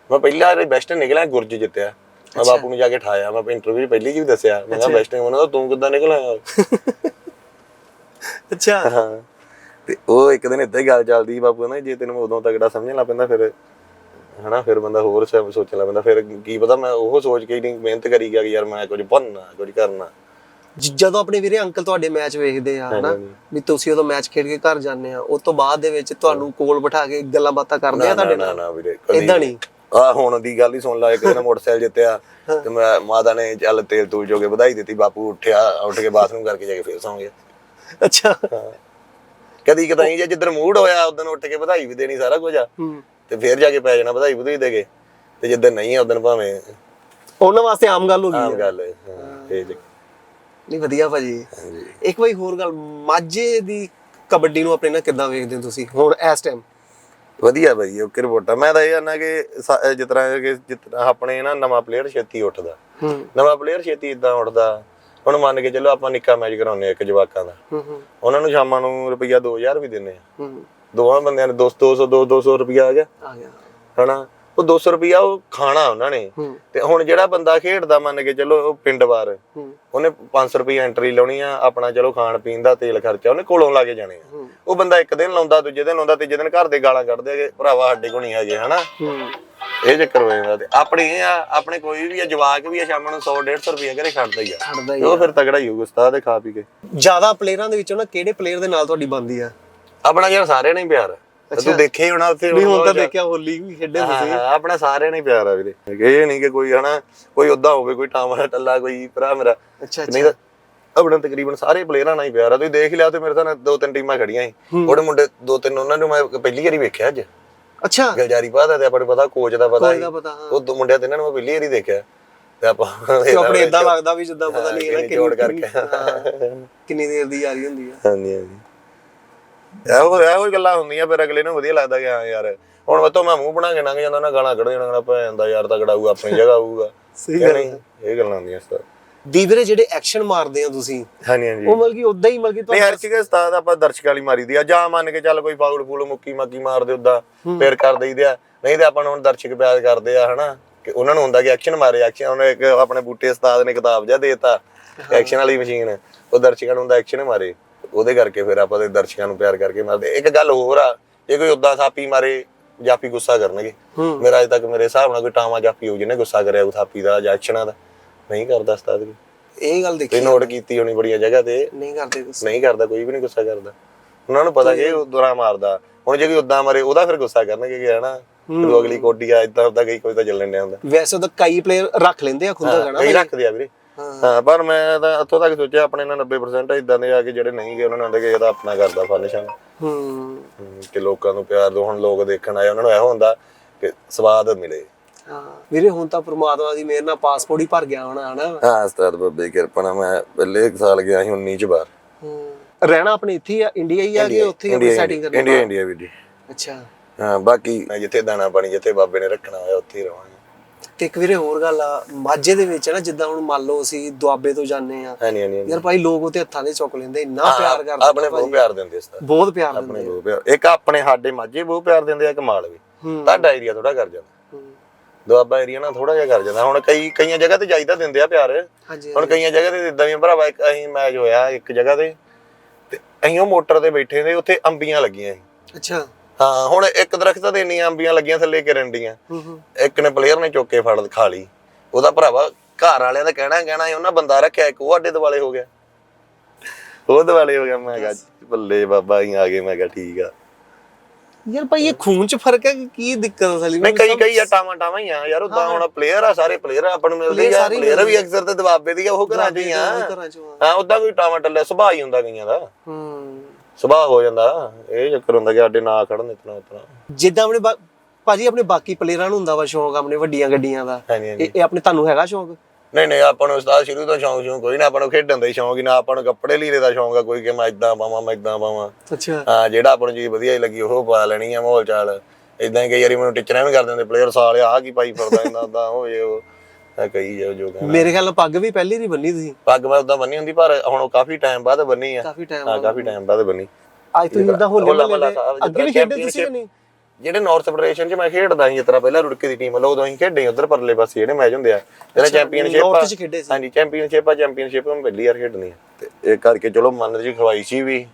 ਮੈਂ ਪਹਿਲਾ ਬੈਸਟ ਨਿਕਲਿਆ ਗੁਰਜ ਜਿੱਤਿਆ। ਮੈਂ ਬਾਪੂ ਨੂੰ ਜਾ ਕੇ ਠਾਇਆ ਮੈਂ ਇੰਟਰਵਿਊ ਪਹਿਲੀ ਜੀ ਵੀ ਦੱਸਿਆ। ਮੈਂ ਕਿਹਾ ਬੈਸਟ ਉਹਨਾਂ ਦਾ ਤੂੰ ਕਿੱਦਾਂ ਨਿਕਲ ਆਇਆ ਅੱਛਾ। ਹਾਂ। ਤੇ ਉਹ ਇੱਕ ਦਿਨ ਏਦਾਂ ਹੀ ਗੱਲ ਚੱਲਦੀ ਬਾਪੂ ਨਾਲ ਜੇ ਤੈਨੂੰ ਉਦੋਂ ਤਗੜਾ ਸਮਝਣ ਲੱਗ ਪੈਂਦਾ ਫਿਰ ਹਨਾ ਫਿਰ ਬੰਦਾ ਹੋਰ ਸੋਚਣ ਲੱਗ ਪੈਂਦਾ ਫਿਰ ਕੀ ਪਤਾ ਮੈਂ ਉਹ ਸੋਚ ਕੇ ਹੀ ਮਿਹਨਤ ਕਰੀ ਗਿਆ ਕਿ ਯਾਰ ਮੈਂ ਕੁਝ ਬਣਨਾ ਕੁਝ ਕਰਨਾ। ਜਦੋਂ ਆਪਣੇ ਵੀਰੇ ਅੰਕਲ ਤੁਹਾਡੇ ਮੈਚ ਵੇਖਦੇ ਆ ਹਨਾ ਵੀ ਤੁਸੀਂ ਉਦੋਂ ਮੈਚ ਖੇਡ ਕੇ ਘਰ ਜਾਂਦੇ ਆ ਉਸ ਤੋਂ ਬਾਅਦ ਦੇ ਵਿੱਚ ਤੁਹਾਨੂੰ ਕੋਲ ਬਿਠਾ ਕੇ ਗੱਲਾਂ ਬਾਤਾਂ ਕਰਦੇ ਆ ਤੁਹਾਡੇ ਨਾਲ? ਨਾ ਵੀਰੇ ਏਦਾਂ ਨਹੀਂ? ਆ ਹੁਣ ਦੀ ਗੱਲ ਹੀ ਸੁਣ ਲਾ ਇੱਕ ਦਿਨ ਮੋਟਰਸਾਈਕਲ ਜਿੱਤਿਆ ਤੇ ਮੈਂ ਮਾਤਾ ਨੇ ਚੱਲ ਤੇਲ ਤੂਲ ਜੋ ਕੇ ਵਧਾਈ ਦਿੱਤੀ ਬਾਪੂ ਉੱਠਿਆ ਉੱਠ ਕੇ ਬਾਥਰੂਮ ਕਰਕੇ ਜਾ ਕੇ ਫੇਰ ਸੌਂ ਗਿਆ। ਅੱਛਾ। ਕਦੀ ਕਦਾਈ ਜੇ ਜਿੱਦਣ ਮੂਡ ਹੋਇਆ ਉਦੋਂ ਉੱਠ ਕੇ ਵਧਾਈ ਵੀ ਦੇਣੀ ਸਾਰਾ ਕੁਝ ਆ। ਤੇ ਫੇਰ ਜਾ ਕੇ ਪੈ ਜਾਣਾ ਵਧਾਈ ਵਧਾਈ ਦੇ ਕੇ। ਤੇ ਜਿੱਦਣ ਨਹੀਂ ਆ ਉਦੋਂ ਭਾਵੇਂ ਉਹਨਾਂ ਵਾਸਤੇ ਆਮ ਗੱਲ ਹੋ ਗਈ ਆਮ ਗੱਲ ਹੈ ਇਹ ਨਹੀਂ ਵਧੀਆ ਭਾਜੀ। ਇੱਕ ਵਾਰੀ ਹੋਰ ਗੱਲ ਮਾਝੇ ਦੀ ਕਬੱਡੀ ਨੂੰ ਆਪਣੇ ਨਾਲ ਕਿੱਦਾਂ ਵੇਖਦੇ ਹੋ ਤੁਸੀਂ? ਹੁਣ ਇਸ ਟਾਈਮ ਵਧੀਆ ਬਈ ਓਕੇ ਰਿਪੋਰਟਾ ਮੈਂ ਤਾਂ ਇਹ ਆਨਾ ਕਿ ਜਿਸ ਤਰ੍ਹਾਂ ਕਿ ਆਪਣੇ ਨਾ ਨਵਾਂ ਪਲੇਅਰ ਛੇਤੀ ਉੱਠਦਾ। ਨਵਾਂ ਪਲੇਅਰ ਛੇਤੀ ਇਦਾਂ ਉੱਠਦਾ। ਹੁਣ ਮੰਨ ਕੇ ਚੱਲੋ ਆਪਾਂ ਨਿੱਕਾ ਮੈਚ ਕਰਾਉਂਦੇ ਆ ਇੱਕ ਜਵਾਕਾਂ ਦਾ। ਹੂੰ ਹੂੰ। ਉਹਨਾਂ ਨੂੰ ਸ਼ਾਮਾਂ ਨੂੰ ਰੁਪਈਆ 2000 ਵੀ ਦਿੰਨੇ ਆ ਹੂੰ ਦੋਵਾਂ ਬੰਦਿਆਂ ਨੇ 200 200 200 ਰੁਪਈਆ ਆ ਗਿਆ। ਆ ਗਿਆ। ਹਨਾ? ਉਹ 200 ਰੁਪਈਆ ਉਹ ਖਾਣਾ ਉਹਨਾਂ ਨੇ। ਤੇ ਹੁਣ ਜਿਹੜਾ ਬੰਦਾ ਖੇਡਦਾ ਮੰਨ ਕੇ ਚੱਲੋ ਉਹ ਪਿੰਡ ਬਾਰ ਉਹਨੇ 500 ਰੁਪਈਆ ਐਂਟਰੀ ਲਾਉਣੀ ਆ ਆਪਣਾ ਚਲੋ ਖਾਣ ਪੀਣ ਦਾ ਤੇਲ ਖਰਚਾ ਉਹਨੇ ਕੋਲੋਂ ਲਾ ਕੇ ਜਾਣੇ ਆ। ਉਹ ਬੰਦਾ ਇੱਕ ਦਿਨ ਲਾਉਂਦਾ ਦੂਜੇ ਦਿਨ ਲਾਉਂਦਾ ਤੀਜੇ ਦਿਨ ਘਰ ਦੇ ਗਾਲਾਂ ਕੱਢਦੇ ਆ ਕਿ ਭਰਾਵਾ ਸਾਡੇ ਕੋਲ ਨਹੀਂ ਹੈਗੇ ਹਨਾ? ਹੂੰ। ਇਹ ਚੱਕਰ ਹੋ ਜਾਂਦਾ ਤੇ ਆਪਣੇ ਇਹ ਆ ਆਪਣੇ ਕੋਈ ਵੀ ਆ ਜਵਾਕ ਵੀ ਆ ਸ਼ਾਮ ਨੂੰ 100 150 ਰੁਪਈਆ ਘਰੇ ਖੜਦਾ ਹੀ ਆ। ਹੀ ਉਹ ਫਿਰ ਤਗੜਾ ਹੀ ਹੋਊ ਉਸਤਾਦ ਦੇ ਖਾ ਪੀ ਕੇ। ਜ਼ਿਆਦਾ ਪਲੇਅਰਾਂ ਦੇ ਵਿੱਚੋਂ ਨਾ ਕਿਹੜੇ ਪਲੇਅਰ ਦੇ ਨਾਲ ਤੁਹਾਡੀ ਬੰਦੀ ਆ? ਆਪਣਾ ਯਾਰ ਸਾਰਿਆਂ ਨੇ ਹੀ ਪਿਆਰ ਆ। ਤੇ ਤੂੰ ਦੇਖੇ ਹੀ ਹੋਣਾ ਉੱਥੇ ਹੁਣ ਤਾਂ। ਦੇਖਿਆ ਹੋਲੀ ਵੀ ਖੇਡੇ ਹਾਂ, ਤੁਸੀਂ। ਹਾਂ, ਆਪਣਾ ਸਾਰਿਆਂ ਨੇ ਪਿਆਰ ਆ ਵੀਰੇ। ਇਹ ਨਹੀਂ ਕਿ ਕੋਈ ਹਨਾ ਕੋਈ ਉਦਾਂ ਹੋਵੇ ਕੋਈ ਟਾਮਾ ਟੱਲਾ ਕੋਈ ਭਰਾ ਮੇਰਾ। ਅੱਛਾ ਨਹੀਂ ਆਪਣਾ ਤਕਰੀਬਨ ਸਾਰੇ ਪਲੇਅਰਾਂ ਨਾਲ ਹੀ ਪਿਆਰ ਆ। ਤੁਸੀਂ ਦੇਖ ਲਿਆ ਤੇ ਮੇਰੇ ਤਾਂ ਦੋ ਤਿੰਨ ਟੀਮਾਂ ਖੜੀਆਂ ਸੀ। ਉਹਦੇ ਮੁੰਡੇ ਦੋ ਤਿੰਨ ਉਹਨਾਂ ਨੂੰ ਮੈਂ ਪਹਿਲੀ ਵਾਰੀ ਵੇਖਿਆ ਅੱਜ। ਅੱਛਾ। ਗਲਜਾਰੀ ਪਾਦਾ ਤੇ ਆਪਾਂ ਨੂੰ ਪਤਾ ਕੋਚ ਦਾ ਪਤਾ ਹਾਂ। ਉਹ ਦੋ ਮੁੰਡਿਆਂ ਤੇ ਇਹਨਾਂ ਨੂੰ ਮੈਂ ਪਹਿਲੀ ਵਾਰੀ ਦੇਖਿਆ। ਤੇ ਆਪਾਂ ਆਪਣੇ ਇਦਾਂ ਲੱਗਦਾ ਵੀ ਜਿੱਦਾਂ ਪਤਾ ਨਹੀਂ ਜੋੜ ਕਿੰਨੀ ਕਰਕੇ। ਹਾਂ, ਕਿੰਨੀ ਦੇਰ ਦੀ ਯਾਰੀ ਹੁੰਦੀ ਆ। ਹਾਂਜੀ ਹਾਂਜੀ। ਇਹੋ ਇਹੋ ਗੱਲਾਂ ਹੁੰਦੀਆਂ ਫਿਰ ਅਗਲੇ ਨੂੰ ਵਧੀਆ ਲੱਗਦਾ ਕਿ ਹਾਂ ਯਾਰ ਹੁਣ ਮੈਂ ਤੋਂ ਮੈਂ ਮੂੰਹ ਬਣਾ ਕੇ ਲੰਘ ਜਾਂਦਾ ਨਾ ਗਾਲਾਂ ਕੱਢ ਜਾਣਾ ਪੈ ਜਾਂਦਾ ਯਾਰ ਤਗੜਾ ਹੋਊਗਾ ਆਪਣੀ ਜਗ੍ਹਾ ਹੋਊਗਾ। ਸਹੀ ਗੱਲ ਨਹੀਂ ਇਹ ਗੱਲਾਂ ਹੁੰਦੀਆਂ ਸਰ ਦੀ ਵੀਰੇ ਜਿਹੜੇ ਐਕਸ਼ਨ ਮਾਰਦੇ ਆ ਤੁਸੀਂ ਹਾਂਜੀ ਹਾਂਜੀ। ਉਹ ਮਤਲਬ ਕਿ ਉਦਾਂ ਹੀ ਮਤਲਬ ਕਿ ਨਹੀਂ ਹਰ ਚੀਜ਼ ਉਸਤਾਦ ਆਪਾਂ ਦਰਸ਼ਕਾਂ ਵਾਲੀ ਮਾਰੀ ਦੀ ਆ ਜਾਂ ਮੰਨ ਕੇ ਚੱਲ ਕੋਈ ਫਾਉਲ ਫੂਲ ਮੁੱਕੀ ਮਾਕੀ ਮਾਰਦੇ ਉਦਾਂ ਫੇਰ ਕਰ ਦਈਦੇ ਆ। ਨਹੀਂ ਤੇ ਆਪਾਂ ਨੂੰ ਹੁਣ ਦਰਸ਼ਕ ਪਿਆਰ ਕਰਦੇ ਆ ਹਨਾ? ਕਿ ਉਹਨਾਂ ਨੂੰ ਹੁੰਦਾ ਕਿ ਐਕਸ਼ਨ ਮਾਰੇ ਐਕਸ਼ਨ ਉਹਨੇ ਇੱਕ ਆਪਣੇ ਬੂਟੇ ਉਸਤਾਦ ਨੇ ਕਿਤਾਬ ਜਿਹਾ ਦੇਤਾ ਐਕਸ਼ਨ ਵਾਲੀ ਮਸ਼ੀਨ ਉਹ ਦਰਸ਼ਕਾਂ ਨੂੰ ਹੁੰਦਾ ਐਕਸ਼ਨ ਮਾਰੇ। ਉਹਦੇ ਕਰਕੇ ਫਿਰ ਆਪਾਂ ਤੇ ਦਰਸ਼ਕਾਂ ਨੂੰ ਪਿਆਰ ਕਰਕੇ ਮਾਰਦੇ ਇੱਕ ਗੱਲ ਹੋਰ ਆ ਜੇ ਕੋਈ ਉਦਾਂ ਥਾਪੀ ਮਾਰੇ ਜਾਪੀ ਗੁੱਸਾ ਕਰਨਗੇ। ਮੇਰਾ ਅਜੇ ਤੱਕ ਮੇਰੇ ਹਿਸਾਬ ਨਾਲ ਕੋਈ ਟਾਵਾ ਜਾਪੀ ਹੋ ਜਿਹਨੇ ਗੁੱਸਾ ਕਰਿਆ ਉਹ ਥਾਪੀ ਦਾ ਜਾਂ ਐਕਸ਼ਨਾਂ ਦਾ। ਨਹੀਂ ਕਰਦਾ ਉਸਤਾਦ ਵੀ ਇਹ ਗੱਲ ਦੇਖੀ ਤੇ ਨੋਟ ਕੀਤੀ ਹੋਣੀ ਬੜੀਆਂ ਜਗ੍ਹਾ ਤੇ। ਨਹੀਂ ਕਰਦੇ ਤੁਸੀਂ ਨਹੀਂ ਕਰਦਾ ਕੋਈ ਵੀ ਨਹੀਂ ਗੁੱਸਾ ਕਰਦਾ। ਉਹਨਾਂ ਨੂੰ ਪਤਾ ਕਿ ਉਹ ਦੁਰਾ ਮਾਰਦਾ। ਹੁਣ ਜੇ ਕੋਈ ਉਦਾਂ ਮਰੇ ਉਹਦਾ ਫਿਰ ਗੁੱਸਾ ਕਰਨਗੇ ਕਿ ਹਨਾ? ਤੂੰ ਅਗਲੀ ਕੋਡੀ ਆ ਇਦਾਂ ਹੁੰਦਾ ਕਈ ਕੋਈ ਤਾਂ ਚੱਲਣ ਡਿਆ ਹੁੰਦਾ। ਵੈਸੇ ਤਾਂ ਕਈ ਪਲੇਅਰ ਰੱਖ ਲੈਂਦੇ ਆ ਖੁੰਦਾ ਗਣਾ ਕਈ ਰੱਖਦੇ ਆ ਵੀਰੇ। ਹਾਂ। ਪਰ ਮੈਂ ਤਾਂ ਇੱਥੋਂ ਤੱਕ ਸੋਚਿਆ ਆਪਣੇ ਨਾਲ 90% ਇਦਾਂ ਦੇ ਆ ਕਿ ਜਿਹੜੇ ਨਹੀਂ ਗਏ ਉਹਨਾਂ ਨੂੰ ਕਿ ਇਹਦਾ ਆਪਣਾ ਕਰਦਾ ਫਨਸ਼ਨ ਹੂੰ ਕਿ ਲੋਕਾਂ ਨੂੰ ਪਿਆਰ ਦੋ ਹੁਣ ਲੋਕ ਦੇਖਣ ਆਏ ਉਹਨਾਂ ਨੂੰ ਇਹੋ ਹੁੰਦਾ ਕਿ ਸਵਾਦ ਮਿਲੇ। ਵੀਰੇ ਹੁਣ ਤਾਂ ਪ੍ਰਮਾਤਮਾ ਦੀ ਮਿਹਰ ਨਾਲ ਪਾਸਪੋਰਟ ਹੀ ਭਰ ਗਿਆ ਹੋਣਾ ਹਨਾ? ਹਾਂ ਉਸਤਾਦ ਬੱਬੇ ਕਿਰਪਾ ਨਾਲ ਮੈਂ ਪਹਿਲੇ ਇੱਕ ਸਾਲ ਗਿਆ ਸੀ 19 ਚ ਬਾਹਰ। ਹੂੰ। ਰਹਿਣਾ ਆਪਣੇ ਇੱਥੇ ਹੀ ਆ? ਇੰਡੀਆ ਹੀ ਆ ਕਿ ਉੱਥੇ ਹੀ ਆਪਣੀ ਸੈਟਿੰਗ ਕਰਨੀ? ਇੰਡੀਆ ਇੰਡੀਆ ਵੀ ਜੀ। ਅੱਛਾ। ਹਾਂ ਬਾਕੀ ਮੈਂ ਜਿੱਥੇ ਦਾਣਾ ਪਾਣੀ ਜਿੱਥੇ ਬਾਬੇ ਨੇ ਰੱਖਣਾ ਹੋਇਆ ਉੱਥੇ ਹੀ ਰਵਾਂਗੇ। ਤੇ ਇੱਕ ਵੀਰੇ ਹੋਰ ਗੱਲ ਆ ਮਾਝੇ ਦੇ ਵਿੱਚ ਨਾ ਜਿੱਦਾਂ ਹੁਣ ਮੰਨ ਲਓ ਅਸੀਂ ਦੁਆਬੇ ਤੋਂ ਜਾਂਦੇ ਆ। ਹਾਂਜੀ ਹਾਂਜੀ। ਯਾਰ ਭਾਈ ਲੋਕ ਉਹਤੇ ਹੱਥਾਂ ਦੇ ਚੁੱਕ ਲੈਂਦੇ ਇੰਨਾ ਪਿਆਰ ਕਰਦੇ ਆਪਣੇ ਬਹੁਤ ਪਿਆਰ ਦਿੰਦੇ ਉਸਤਾਦ। ਬਹੁਤ ਪਿਆਰ ਦਿੰਦੇ ਆਪਣੇ ਬਹੁਤ ਪਿਆਰ। ਇੱਕ ਆਪਣੇ ਸਾਡੇ ਮਾਝੇ ਬਹੁਤ ਪਿਆਰ ਦਿੰਦੇ ਆ ਕਮਾਲ ਵੀ। ਤੁਹਾਡਾ ਏਰੀਆ ਥੋੜਾ ਕਰ ਜਾਂਦਾ। ਦੁਆਬਾ ਏਰੀਆ ਨਾ ਥੋੜਾ ਜਿਹਾ ਕਰ ਜਾਂਦਾ। ਹੁਣ ਕਈ ਕਈਆਂ ਜਗ੍ਹਾ ਤੇ ਜਾਈਦਾ ਦਿੰਦੇ ਆ ਪਿਆਰ। ਹਾਂਜੀ ਹੁਣ ਕਈਆਂ ਜਗ੍ਹਾ ਤੇ ਇਦਾਂ ਵੀ ਭਰਾਵਾ ਇੱਕ ਅਸੀਂ ਮੈਚ ਹੋਇਆ ਇੱਕ ਜਗ੍ਹਾ ਤੇ ਤੇ ਅਸੀਂ ਉਹ ਮੋਟਰ ਤੇ ਬੈਠੇ ਨੇ ਉੱਥੇ ਅੰਬੀਆਂ ਲੱਗੀਆਂ ਸੀ। ਅੱਛਾ। ਹਾਂ ਹੁਣ ਇੱਕ ਦਰਖਤ ਤੇ ਇੰਨੀਆਂ ਅੰਬੀਆਂ ਲੱਗੀਆਂ ਥੱਲੇ ਕਿਰਨ ਹੂੰ ਹੂੰ। ਇੱਕ ਨੇ ਪਲੇਅਰ ਨੇ ਚੁੱਕ ਕੇ ਫੜ ਖਾ ਲਈ। ਉਹਦਾ ਭਰਾਵਾ ਘਰ ਵਾਲਿਆਂ ਦਾ ਕਹਿਣਾ ਕਹਿਣਾ ਉਹਨਾਂ ਬੰਦਾ ਰੱਖਿਆ ਇੱਕ ਉਹ ਅੱਡੇ ਦਿਵਾਲੇ ਹੋ ਗਿਆ। ਉਹ ਦਿਵਾਲੇ ਹੋ ਗਿਆ ਮੈਂ ਕਿਹਾ ਬੱਲੇ ਬਾਬਾ ਹੀ ਆ ਗਏ ਮੈਂ ਕਿਹਾ ਠੀਕ ਆ। ਯਾਰ ਭਾਈ ਇਹ ਖੂਨ ਚ ਫ਼ਰਕ ਹੈ ਕਿ ਕੀ ਦਿੱਕਤ ਅਸਲੀ ਨਹੀਂ ਕਈ ਕਈ ਆ ਟਾਵਾਂ ਟਾਵਾਂ ਹੀ ਆ। ਯਾਰ ਉਦਾਂ ਹੁਣ ਪਲੇਅਰ ਆ ਸਾਰੇ ਪਲੇਅਰ ਆ ਆਪਾਂ ਨੂੰ ਮਿਲਦੇ ਆ। ਪਲੇਅਰ ਵੀ ਅਕਸਰ ਤੇ ਦਬਾਬੇ ਦੀ ਆ ਉਹ ਘਰਾਂ 'ਚ ਹੀ ਆ। ਆ। ਹਾਂ ਉਦਾਂ ਕੋਈ ਟਾਵਾਂ ਟੱਲੇ ਸੁਭਾਅ ਹੀ ਹੁੰਦਾ ਕਈਆਂ ਦਾ। ਹੂੰ। ਸੁਭਾਅ ਹੋ ਜਾਂਦਾ। ਇਹ ਚੱਕਰ ਹੁੰਦਾ ਕਿ ਸਾਡੇ ਨਾ ਖੜਨ ਇਤਨਾ ਉਤਨਾ ਜਿੱਦਾਂ ਆਪਣੇ ਭਾਜੀ ਆਪਣੇ ਬਾਕੀ ਪਲੇਅਰਾਂ ਨੂੰ ਹੁੰਦਾ ਵਾ ਸ਼ੌਂਕ ਆਪਣੇ ਵੱਡੀਆਂ ਗੱਡੀਆਂ ਦਾ। ਇਹ ਆਪਣੇ ਤੁਹਾਨੂੰ ਹੈਗਾ ਸ਼ੌਂਕ? ਨਹੀਂ ਨਹੀਂ ਆਪਾਂ ਨੂੰ ਉਸਤਾਦ ਸ਼ੁਰੂ ਤੋਂ ਸ਼ੌਂਕ ਸ਼ੌਂਕ ਕੋਈ ਨਾ ਆਪਾਂ ਨੂੰ ਖੇਡਣ ਦਾ ਹੀ ਸ਼ੌਂਕ ਹੀ ਨਾ ਆਪਾਂ ਨੂੰ ਕੱਪੜੇ ਲੀੜੇ ਦਾ ਸ਼ੌਂਕ ਆ ਕੋਈ ਕਿ ਮੈਂ ਇਦਾਂ ਪਾਵਾਂ ਮੈਂ ਇਦਾਂ ਪਾਵਾਂ। ਅੱਛਾ। ਹਾਂ ਜਿਹੜਾ ਆਪਾਂ ਨੂੰ ਚੀਜ਼ ਵਧੀਆ ਹੀ ਲੱਗੀ ਉਹ ਪਾ ਲੈਣੀ ਆ ਮਾਹੌਲ ਚਾਲ। ਇਦਾਂ ਹੀ ਕਈ ਵਾਰੀ ਮੈਨੂੰ ਟੀਚਰਾਂ ਵੀ ਕਰ ਦਿੰਦੇ ਪਲੇਅਰ ਸਾਲ ਆ ਕੀ ਪਾਈ ਫਿਰਦਾ ਇੰਦਾ ਦਾ ਉਹ ਇਹ ਉਹ। ਇਹ ਕਈ ਜੋ ਜੋ ਕਹਿੰਦਾ ਮੇਰੇ ਖਿਆਲ ਨਾਲ ਪੱਗ ਵੀ ਪਹਿਲੀ ਨਹੀਂ ਬੰਨੀ ਤੁਸੀਂ? ਪੱਗ ਮੈਂ ਉਦਾਂ ਬੰਨੀ ਹੁੰਦੀ ਪਰ ਹੁਣ ਉਹ ਕਾਫੀ ਟਾਈਮ ਬਾਅਦ ਬੰਨੀ ਆ। ਕਾਫੀ ਟਾਈਮ ਹਾਂ ਕਾਫੀ ਟਾਈਮ ਬਾਅਦ ਬੰਨੀ। ਅੱਜ ਤੁਸੀਂ ਇਦਾਂ ਹੋਲੇ ਹੋਲਾ ਮਹੱਲੇ ਅੱਗੇ ਵੀ ਖੇਡੇ ਤੁਸੀਂ ਕਿ ਨਹੀਂ? ਜਿਹੜੇ ਨਾਰਥ ਫੈਡਰੇਸ਼ਨ 'ਚ ਮੈਂ ਖੇਡਦਾ ਸੀ ਜਿਤਨਾ ਪਹਿਲਾਂ ਰੁੜਕੇ ਦੀ ਟੀਮ ਵੱਲੋਂ ਉਦੋਂ ਅਸੀਂ ਖੇਡੇ ਉਧਰ ਪਰਲੇ ਪਾਸੇ ਜਿਹੜੇ ਮੈਚ ਹੁੰਦੇ ਆ। ਜਿਹੜਾ ਚੈਂਪੀਅਨਸ਼ਿਪ North 'ਚ ਖੇਡੇ ਸੀ। ਹਾਂਜੀ ਚੈਂਪੀਅਨਸ਼ਿਪ ਆ ਚੈਂਪੀਅਨਸ਼ਿਪ ਮੈਂ ਪਹਿਲੀ ਵਾਰ ਖੇਡਣੀ ਆ। ਤੇ ਇਹ ਕਰਕੇ ਚਲੋ ਮਨ ਜੀ ਖਵਾਈ ਸੀ ਵੀ।